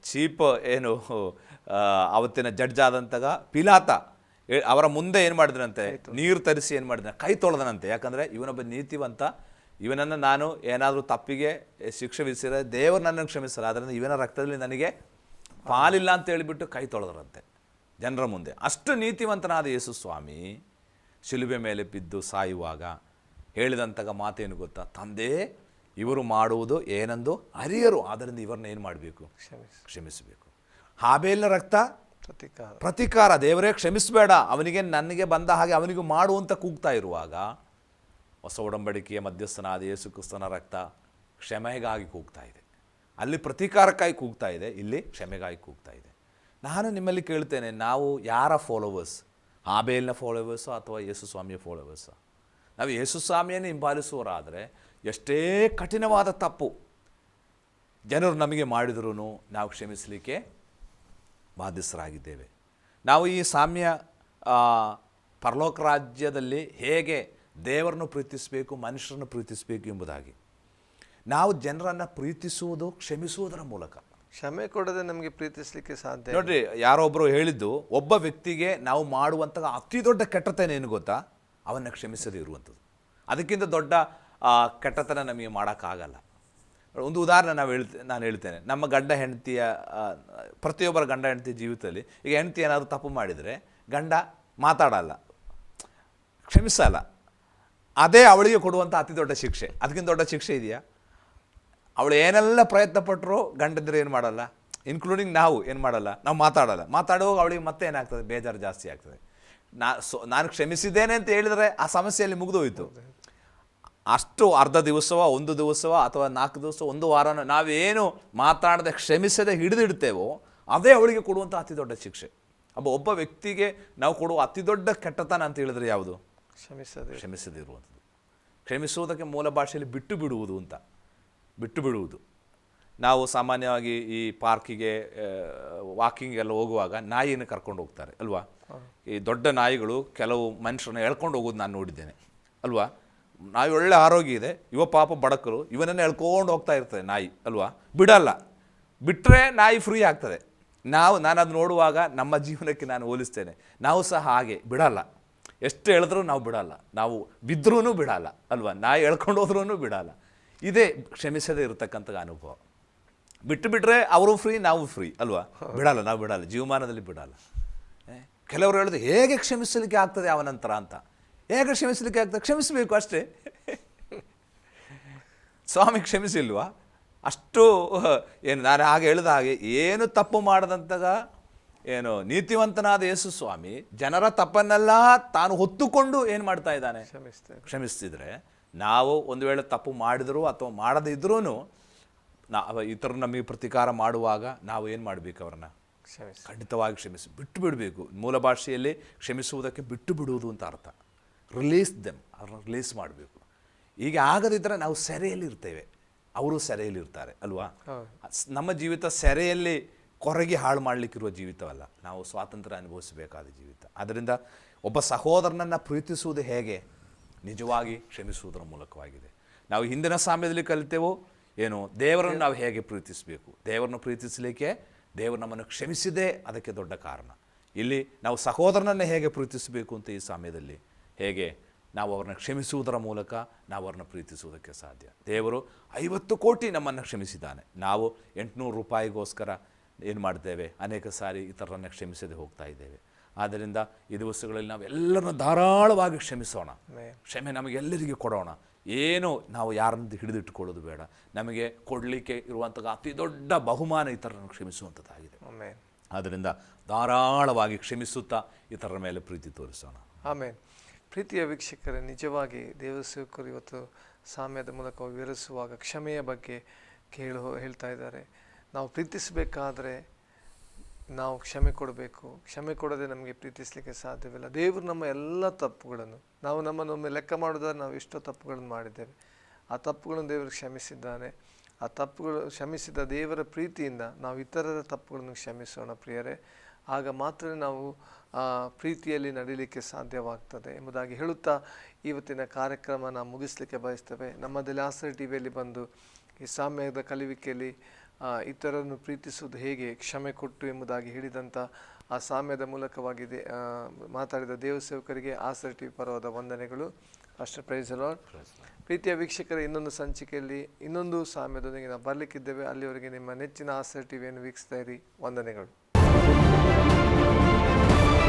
ಚೀಪ್ ಏನು ಆ, ಅವತ್ತಿನ ಜಡ್ಜ್ ಆದಂತಾಗ ಪಿಲಾತ ಅವರ ಮುಂದೆ ಏನು ಮಾಡಿದ್ರಂತೆ? ನೀರು ತರಿಸಿ ಏನು ಮಾಡಿದ ಕೈ ತೊಳೆದನಂತೆ. ಯಾಕಂದರೆ ಇವನೊಬ್ಬ ನೀತಿವಂತ ಇವನನ್ನು ನಾನು ಏನಾದರೂ ತಪ್ಪಿಗೆ ಶಿಕ್ಷೆ ವಿಧಿಸಿದರೆ ದೇವರು ನನ್ನನ್ನು ಕ್ಷಮಿಸಲ್ಲ ಆದ್ದರಿಂದ ಇವನ ರಕ್ತದಲ್ಲಿ ನನಗೆ ಪಾಲಿಲ್ಲ ಅಂತ ಹೇಳಿಬಿಟ್ಟು ಕೈ ತೊಳೆದರಂತೆ ಜನರ ಮುಂದೆ. ಅಷ್ಟು ನೀತಿವಂತನಾದ ಯೇಸು ಸ್ವಾಮಿ ಶಿಲುಬೆ ಮೇಲೆ ಬಿದ್ದು ಸಾಯುವಾಗ ಹೇಳಿದಂತಾಗ ಮಾತೇನು ಗೊತ್ತಾ? ತಂದೆ ಇವರು ಮಾಡುವುದು ಏನೆಂದು ಅರಿಯರು. ಆದ್ದರಿಂದ ಇವರನ್ನ ಏನು ಮಾಡಬೇಕು? ಕ್ಷಮಿಸಿ. ಕ್ಷಮಿಸಬೇಕು. ಹಾಬೇಲಿನ ರಕ್ತ ಪ್ರತಿಕಾರ. ಪ್ರತಿಕಾರ. ದೇವರೇ ಕ್ಷಮಿಸಬೇಡ. ಅವನಿಗೆ ನನಗೆ ಬಂದ ಹಾಗೆ ಅವನಿಗೂ ಮಾಡು ಅಂತ ಕೂಗ್ತಾ ಇರುವಾಗ ಹೊಸ ಒಡಂಬಡಿಕೆಯ ಮಧ್ಯಸ್ಥನಾದ ಯೇಸು ಕ್ರಿಸ್ತನ ರಕ್ತ ಕ್ಷಮೆಗಾಗಿ ಕೂಗ್ತಾ ಇದೆ. ಅಲ್ಲಿ ಪ್ರತೀಕಾರಕ್ಕಾಗಿ ಕೂಗ್ತಾ ಇದೆ ಇಲ್ಲಿ ಕ್ಷಮೆಗಾಗಿ ಕೂಗ್ತಾ ಇದೆ. ನಾನು ನಿಮ್ಮಲ್ಲಿ ಕೇಳ್ತೇನೆ ನಾವು ಯಾರ ಫಾಲೋವರ್ಸ್ ಹಾಬೇಲಿನ ಫಾಲೋವರ್ಸೋ ಅಥವಾ ಯೇಸು ಸ್ವಾಮಿಯ ಫಾಲೋವರ್ಸ ನಾವು ಯೇಸು ಸ್ವಾಮಿಯನ್ನು ಹಿಂಬಾಲಿಸುವರಾದರೆ ಎಷ್ಟೇ ಕಠಿಣವಾದ ತಪ್ಪು ಜನರು ನಮಗೆ ಮಾಡಿದ್ರೂ ನಾವು ಕ್ಷಮಿಸಲಿಕ್ಕೆ ಬಾಧ್ಯಸ್ಥರಾಗಿದ್ದೇವೆ ನಾವು ಈ ಸಾಮ್ಯ ಪರಲೋಕ ರಾಜ್ಯದಲ್ಲಿ ಹೇಗೆ ದೇವರನ್ನು ಪ್ರೀತಿಸಬೇಕು ಮನುಷ್ಯರನ್ನು ಪ್ರೀತಿಸಬೇಕು ಎಂಬುದಾಗಿ. ನಾವು ಜನರನ್ನು ಪ್ರೀತಿಸುವುದು ಕ್ಷಮಿಸುವುದರ ಮೂಲಕ. ಕ್ಷಮೆ ಕೊಡದೆ ನಮಗೆ ಪ್ರೀತಿಸಲಿಕ್ಕೆ ಸಾಧ್ಯ ನೋಡ್ರಿ ಯಾರೊಬ್ಬರು ಹೇಳಿದ್ದು ಒಬ್ಬ ವ್ಯಕ್ತಿಗೆ ನಾವು ಮಾಡುವಂತಹ ಅತಿ ದೊಡ್ಡ ಕೆಟ್ಟತನ ಏನು ಗೊತ್ತಾ? ಅವನ್ನ ಕ್ಷಮಿಸದೇ ಇರುವಂಥದ್ದು. ಅದಕ್ಕಿಂತ ದೊಡ್ಡ ಕೆಟ್ಟತನ ನಮಗೆ ಮಾಡೋಕ್ಕಾಗಲ್ಲ. ಒಂದು ಉದಾಹರಣೆ ನಾವು ಹೇಳ್ತೇ, ನಾನು ಹೇಳ್ತೇನೆ. ನಮ್ಮ ಗಂಡ ಹೆಂಡತಿಯ ಪ್ರತಿಯೊಬ್ಬರ ಗಂಡ ಹೆಂಡತಿ ಜೀವಿತದಲ್ಲಿ ಈಗ ಹೆಂಡತಿ ಏನಾದರೂ ತಪ್ಪು ಮಾಡಿದರೆ ಗಂಡ ಮಾತಾಡಲ್ಲ, ಕ್ಷಮಿಸಲ್ಲ. ಅದೇ ಅವಳಿಗೆ ಕೊಡುವಂಥ ಅತಿ ದೊಡ್ಡ ಶಿಕ್ಷೆ. ಅದಕ್ಕಿಂತ ದೊಡ್ಡ ಶಿಕ್ಷೆ ಇದೆಯಾ? ಅವಳು ಏನೆಲ್ಲ ಪ್ರಯತ್ನ ಪಟ್ಟರು ಗಂಡಂದ್ರೆ ಏನು ಮಾಡಲ್ಲ? ಇನ್ಕ್ಲೂಡಿಂಗ್ ನಾವು ಏನು ಮಾಡಲ್ಲ? ನಾವು ಮಾತಾಡಲ್ಲ. ಮಾತಾಡುವಾಗ ಅವಳಿಗೆ ಮತ್ತೆ ಏನಾಗ್ತದೆ? ಬೇಜಾರು ಜಾಸ್ತಿ ಆಗ್ತದೆ. ನಾ, ಸೊ, ನಾನು ಕ್ಷಮಿಸಿದ್ದೇನೆ ಅಂತ ಹೇಳಿದರೆ ಆ ಸಮಸ್ಯೆಯಲ್ಲಿ ಮುಗಿದೋಯ್ತು ಅಷ್ಟು ಅರ್ಧ ದಿವಸವ ಒಂದು ದಿವಸವ ಅಥವಾ ನಾಲ್ಕು ದಿವಸ ಒಂದು ವಾರನ ನಾವೇನು ಮಾತಾಡದೆ ಕ್ಷಮಿಸದೆ ಹಿಡಿದಿಡ್ತೇವೋ ಅದೇ ಅವಳಿಗೆ ಕೊಡುವಂಥ ಅತಿ ದೊಡ್ಡ ಶಿಕ್ಷೆ. ಒಬ್ಬ ಒಬ್ಬ ವ್ಯಕ್ತಿಗೆ ನಾವು ಕೊಡುವ ಅತಿ ದೊಡ್ಡ ಕೆಟ್ಟತನ ಅಂತ ಹೇಳಿದ್ರೆ ಯಾವುದು? ಕ್ಷಮಿಸದೆ. ಕ್ಷಮಿಸದಿರುವಂಥದ್ದು ಕ್ಷಮಿಸುವುದಕ್ಕೆ ಮೂಲ ಭಾಷೆಯಲ್ಲಿ ಬಿಟ್ಟು ಬಿಡುವುದು ಅಂತ. ಬಿಟ್ಟು ಬಿಡುವುದು. ನಾವು ಸಾಮಾನ್ಯವಾಗಿ ಈ ಪಾರ್ಕಿಗೆ ವಾಕಿಂಗ್ ಎಲ್ಲ ಹೋಗುವಾಗ ನಾಯಿಯನ್ನು ಕರ್ಕೊಂಡು ಹೋಗ್ತಾರೆ ಅಲ್ವಾ? ಈ ದೊಡ್ಡ ನಾಯಿಗಳು ಕೆಲವು ಮನುಷ್ಯರನ್ನ ಎಳ್ಕೊಂಡು ಹೋಗೋದು ನಾನು ನೋಡಿದ್ದೇನೆ ಅಲ್ವಾ? ನಾಯಿ ಒಳ್ಳೆ ಆರೋಗ್ಯ ಇದೆ. ಇವ ಪಾಪ ಬಡಕರು, ಇವನನ್ನು ಎಳ್ಕೊಂಡು ಹೋಗ್ತಾ ಇರ್ತದೆ ನಾಯಿ, ಅಲ್ವಾ? ಬಿಡಲ್ಲ. ಬಿಟ್ಟರೆ ನಾಯಿ ಫ್ರೀ ಆಗ್ತದೆ. ನಾವು ನಾನು ಅದು ನೋಡುವಾಗ ನಮ್ಮ ಜೀವನಕ್ಕೆ ನಾನು ಹೋಲಿಸ್ತೇನೆ. ನಾವು ಸಹ ಹಾಗೆ, ಬಿಡಲ್ಲ. ಎಷ್ಟು ಎಳೆದ್ರೂ ನಾವು ಬಿಡಲ್ಲ. ನಾವು ಬಿದ್ದರೂ ಬಿಡಲ್ಲ, ಅಲ್ವಾ? ನಾಯಿ ಎಳ್ಕೊಂಡು ಹೋದ್ರೂ ಬಿಡಲ್ಲ. ಇದೇ ಕ್ಷಮಿಸದೇ ಇರತಕ್ಕಂಥ ಅನುಭವ. ಬಿಟ್ಟು ಬಿಟ್ಟರೆ ಅವರು ಫ್ರೀ ನಾವು ಫ್ರೀ ಅಲ್ವಾ? ಬಿಡಲ್ಲ, ನಾವು ಬಿಡಲ್ಲ. ಜೀವಮಾನದಲ್ಲಿ ಬಿಡಲ್ಲ. ಕೆಲವರು ಹೇಳಿದ್ರು ಹೇಗೆ ಕ್ಷಮಿಸಲಿಕ್ಕೆ ಆಗ್ತದೆ ಅವನಂತರ ಅಂತ. ಹೇಗೆ ಕ್ಷಮಿಸಲಿಕ್ಕೆ ಆಗ್ತದೆ? ಕ್ಷಮಿಸಬೇಕು ಅಷ್ಟೇ. ಸ್ವಾಮಿ ಕ್ಷಮಿಸಿಲ್ವಾ? ಅಷ್ಟು ಏನು ನಾನು ಹಾಗೆ ಹೇಳಿದ ಹಾಗೆ ಏನು ತಪ್ಪು ಮಾಡದಂತಾಗ ಏನು ನೀತಿವಂತನಾದ ಯೇಸು ಸ್ವಾಮಿ ಜನರ ತಪ್ಪನ್ನೆಲ್ಲ ತಾನು ಹೊತ್ತುಕೊಂಡು ಏನು ಮಾಡ್ತಾ ಇದ್ದಾನೆ? ಕ್ಷಮಿಸ್ತೇವೆ ಕ್ಷಮಿಸ್ತಿದ್ರೆ ನಾವು ಒಂದು ವೇಳೆ ತಪ್ಪು ಮಾಡಿದರೂ ಅಥವಾ ಮಾಡದೇ ಇದ್ರೂ ನಾ ಇತರರು ನಮಗೆ ಪ್ರತಿಕಾರ ಮಾಡುವಾಗ ನಾವು ಏನು ಮಾಡಬೇಕು ಅವ್ರನ್ನ? ಖಂಡಿತವಾಗಿ ಕ್ಷಮಿಸಿ ಬಿಟ್ಟು ಬಿಡಬೇಕು. ಮೂಲ ಭಾಷೆಯಲ್ಲಿ ಕ್ಷಮಿಸುವುದಕ್ಕೆ ಬಿಟ್ಟು ಬಿಡುವುದು ಅಂತ ಅರ್ಥ. ರಿಲೀಸ್ ದೆಮ್ ಅವ್ರನ್ನ ರಿಲೀಸ್ ಮಾಡಬೇಕು. ಈಗ ಆಗದಿದ್ದರೆ ನಾವು ಸೆರೆಯಲ್ಲಿ ಇರ್ತೇವೆ. ಅವರು ಸೆರೆಯಲ್ಲಿರ್ತಾರೆ ಅಲ್ವಾ? ನಮ್ಮ ಜೀವಿತ ಸೆರೆಯಲ್ಲಿ ಕೊರಗಿ ಹಾಳು ಮಾಡಲಿಕ್ಕಿರುವ ಜೀವಿತವಲ್ಲ. ನಾವು ಸ್ವಾತಂತ್ರ್ಯ ಅನುಭವಿಸಬೇಕಾದ ಜೀವಿತ. ಅದರಿಂದ ಒಬ್ಬ ಸಹೋದರನನ್ನು ಪ್ರೀತಿಸುವುದು ಹೇಗೆ? ನಿಜವಾಗಿ ಕ್ಷಮಿಸುವುದರ ಮೂಲಕವಾಗಿದೆ. ನಾವು ಹಿಂದಿನ ಸಾಮ್ಯದಲ್ಲಿ ಕಲಿತೇವೋ ಏನು? ದೇವರನ್ನು ನಾವು ಹೇಗೆ ಪ್ರೀತಿಸಬೇಕು? ದೇವರನ್ನು ಪ್ರೀತಿಸಲಿಕ್ಕೆ ದೇವರು ನಮ್ಮನ್ನು ಕ್ಷಮಿಸಿದೆ ಅದಕ್ಕೆ ದೊಡ್ಡ ಕಾರಣ. ಇಲ್ಲಿ ನಾವು ಸಹೋದರನನ್ನು ಹೇಗೆ ಪ್ರೀತಿಸಬೇಕು ಅಂತ ಈ ಸಾಮ್ಯದಲ್ಲಿ ಹೇಗೆ? ನಾವು ಅವ್ರನ್ನ ಕ್ಷಮಿಸುವುದರ ಮೂಲಕ ನಾವು ಅವ್ರನ್ನ ಪ್ರೀತಿಸುವುದಕ್ಕೆ ಸಾಧ್ಯ. ದೇವರು ಐವತ್ತು ಕೋಟಿ ನಮ್ಮನ್ನು ಕ್ಷಮಿಸಿದ್ದಾನೆ. ನಾವು ಎಂಟುನೂರು ರೂಪಾಯಿಗೋಸ್ಕರ ಏನು ಮಾಡ್ತೇವೆ? ಅನೇಕ ಸಾರಿ ಇತರರನ್ನು ಕ್ಷಮಿಸದೆ ಹೋಗ್ತಾ ಇದ್ದೇವೆ. ಆದ್ದರಿಂದ ಈ ದಿವಸಗಳಲ್ಲಿ ನಾವು ಎಲ್ಲರನ್ನು ಧಾರಾಳವಾಗಿ ಕ್ಷಮಿಸೋಣ. ಕ್ಷಮೆ ನಮಗೆಲ್ಲರಿಗೆ ಕೊಡೋಣ. ಏನು ನಾವು ಯಾರನ್ನು ಹಿಡಿದಿಟ್ಟುಕೊಳ್ಳೋದು ಬೇಡ. ನಮಗೆ ಕೊಡಲಿಕ್ಕೆ ಇರುವಂಥ ಅತಿ ದೊಡ್ಡ ಬಹುಮಾನ ಇತರರನ್ನು ಕ್ಷಮಿಸುವಂಥದ್ದಾಗಿದೆ. ಆದ್ದರಿಂದ ಧಾರಾಳವಾಗಿ ಕ್ಷಮಿಸುತ್ತಾ ಇತರರ ಮೇಲೆ ಪ್ರೀತಿ ತೋರಿಸೋಣ. ಆಮೇನ್. ಪ್ರೀತಿಯ ವೀಕ್ಷಕರೇ, ನಿಜವಾಗಿ ದೇವಸೇವಕರು ಇವತ್ತು ಸಾಮ್ಯದ ಮೂಲಕ ವಿವರಿಸುವಾಗ ಕ್ಷಮೆಯ ಬಗ್ಗೆ ಕೇಳು, ಹೇಳ್ತಾ ಇದ್ದಾರೆ. ನಾವು ಪ್ರೀತಿಸಬೇಕಾದ್ರೆ ನಾವು ಕ್ಷಮೆ ಕೊಡಬೇಕು. ಕ್ಷಮೆ ಕೊಡದೆ ನಮಗೆ ಪ್ರೀತಿಸಲಿಕ್ಕೆ ಸಾಧ್ಯವಿಲ್ಲ. ದೇವರು ನಮ್ಮ ಎಲ್ಲ ತಪ್ಪುಗಳನ್ನು, ನಾವು ನಮ್ಮನ್ನು ಒಮ್ಮೆ ಲೆಕ್ಕ ಮಾಡೋದಾದ್ರೆ ನಾವು ಎಷ್ಟೋ ತಪ್ಪುಗಳನ್ನು ಮಾಡಿದ್ದೇವೆ. ಆ ತಪ್ಪುಗಳನ್ನು ದೇವರು ಕ್ಷಮಿಸಿದ್ದಾನೆ. ಆ ತಪ್ಪುಗಳು ಕ್ಷಮಿಸಿದ ದೇವರ ಪ್ರೀತಿಯಿಂದ ನಾವು ಇತರರ ತಪ್ಪುಗಳನ್ನು ಕ್ಷಮಿಸೋಣ ಪ್ರಿಯರೇ. ಆಗ ಮಾತ್ರ ನಾವು ಪ್ರೀತಿಯಲ್ಲಿ ನಡೀಲಿಕ್ಕೆ ಸಾಧ್ಯವಾಗ್ತದೆ ಎಂಬುದಾಗಿ ಹೇಳುತ್ತಾ ಇವತ್ತಿನ ಕಾರ್ಯಕ್ರಮ ನಾವು ಮುಗಿಸಲಿಕ್ಕೆ ಬಯಸ್ತೇವೆ. ನಮ್ಮ ದಿಲಾಸರಿ ಟಿ ವಿಯಲ್ಲಿ ಬಂದು ಈ ಸಾಮ್ಯದ ಕಲಿವಿಕೆಯಲ್ಲಿ ಇತರರನ್ನು ಪ್ರೀತಿಸುವುದು ಹೇಗೆ ಕ್ಷಮೆ ಕೊಟ್ಟು ಎಂಬುದಾಗಿ ಹೇಳಿದಂಥ ಆ ಸಾಮ್ಯದ ಮೂಲಕವಾಗಿದೆ ಮಾತಾಡಿದ ಮಾತಾಡಿದ ದೇವಸೇವಕರಿಗೆ ಆಸರ್ ಟಿ ಪರವಾದ ವಂದನೆಗಳು. ಅಷ್ಟು ಪ್ರೈಸ್ ಲಾರ್ಡ್ ಪ್ರೀತಿಯ ವೀಕ್ಷಕರ ಇನ್ನೊಂದು ಸಂಚಿಕೆಯಲ್ಲಿ ಇನ್ನೊಂದು ಸಾಮ್ಯದೊಂದಿಗೆ ನಾವು ಬರಲಿಕ್ಕಿದ್ದೇವೆ. ಅಲ್ಲಿವರೆಗೆ ನಿಮ್ಮ ನೆಚ್ಚಿನ ಆಸರ್ ಟಿವಿಯನ್ನು ವೀಕ್ಷಿಸ್ತಾ ಇರಿ. ವಂದನೆಗಳು.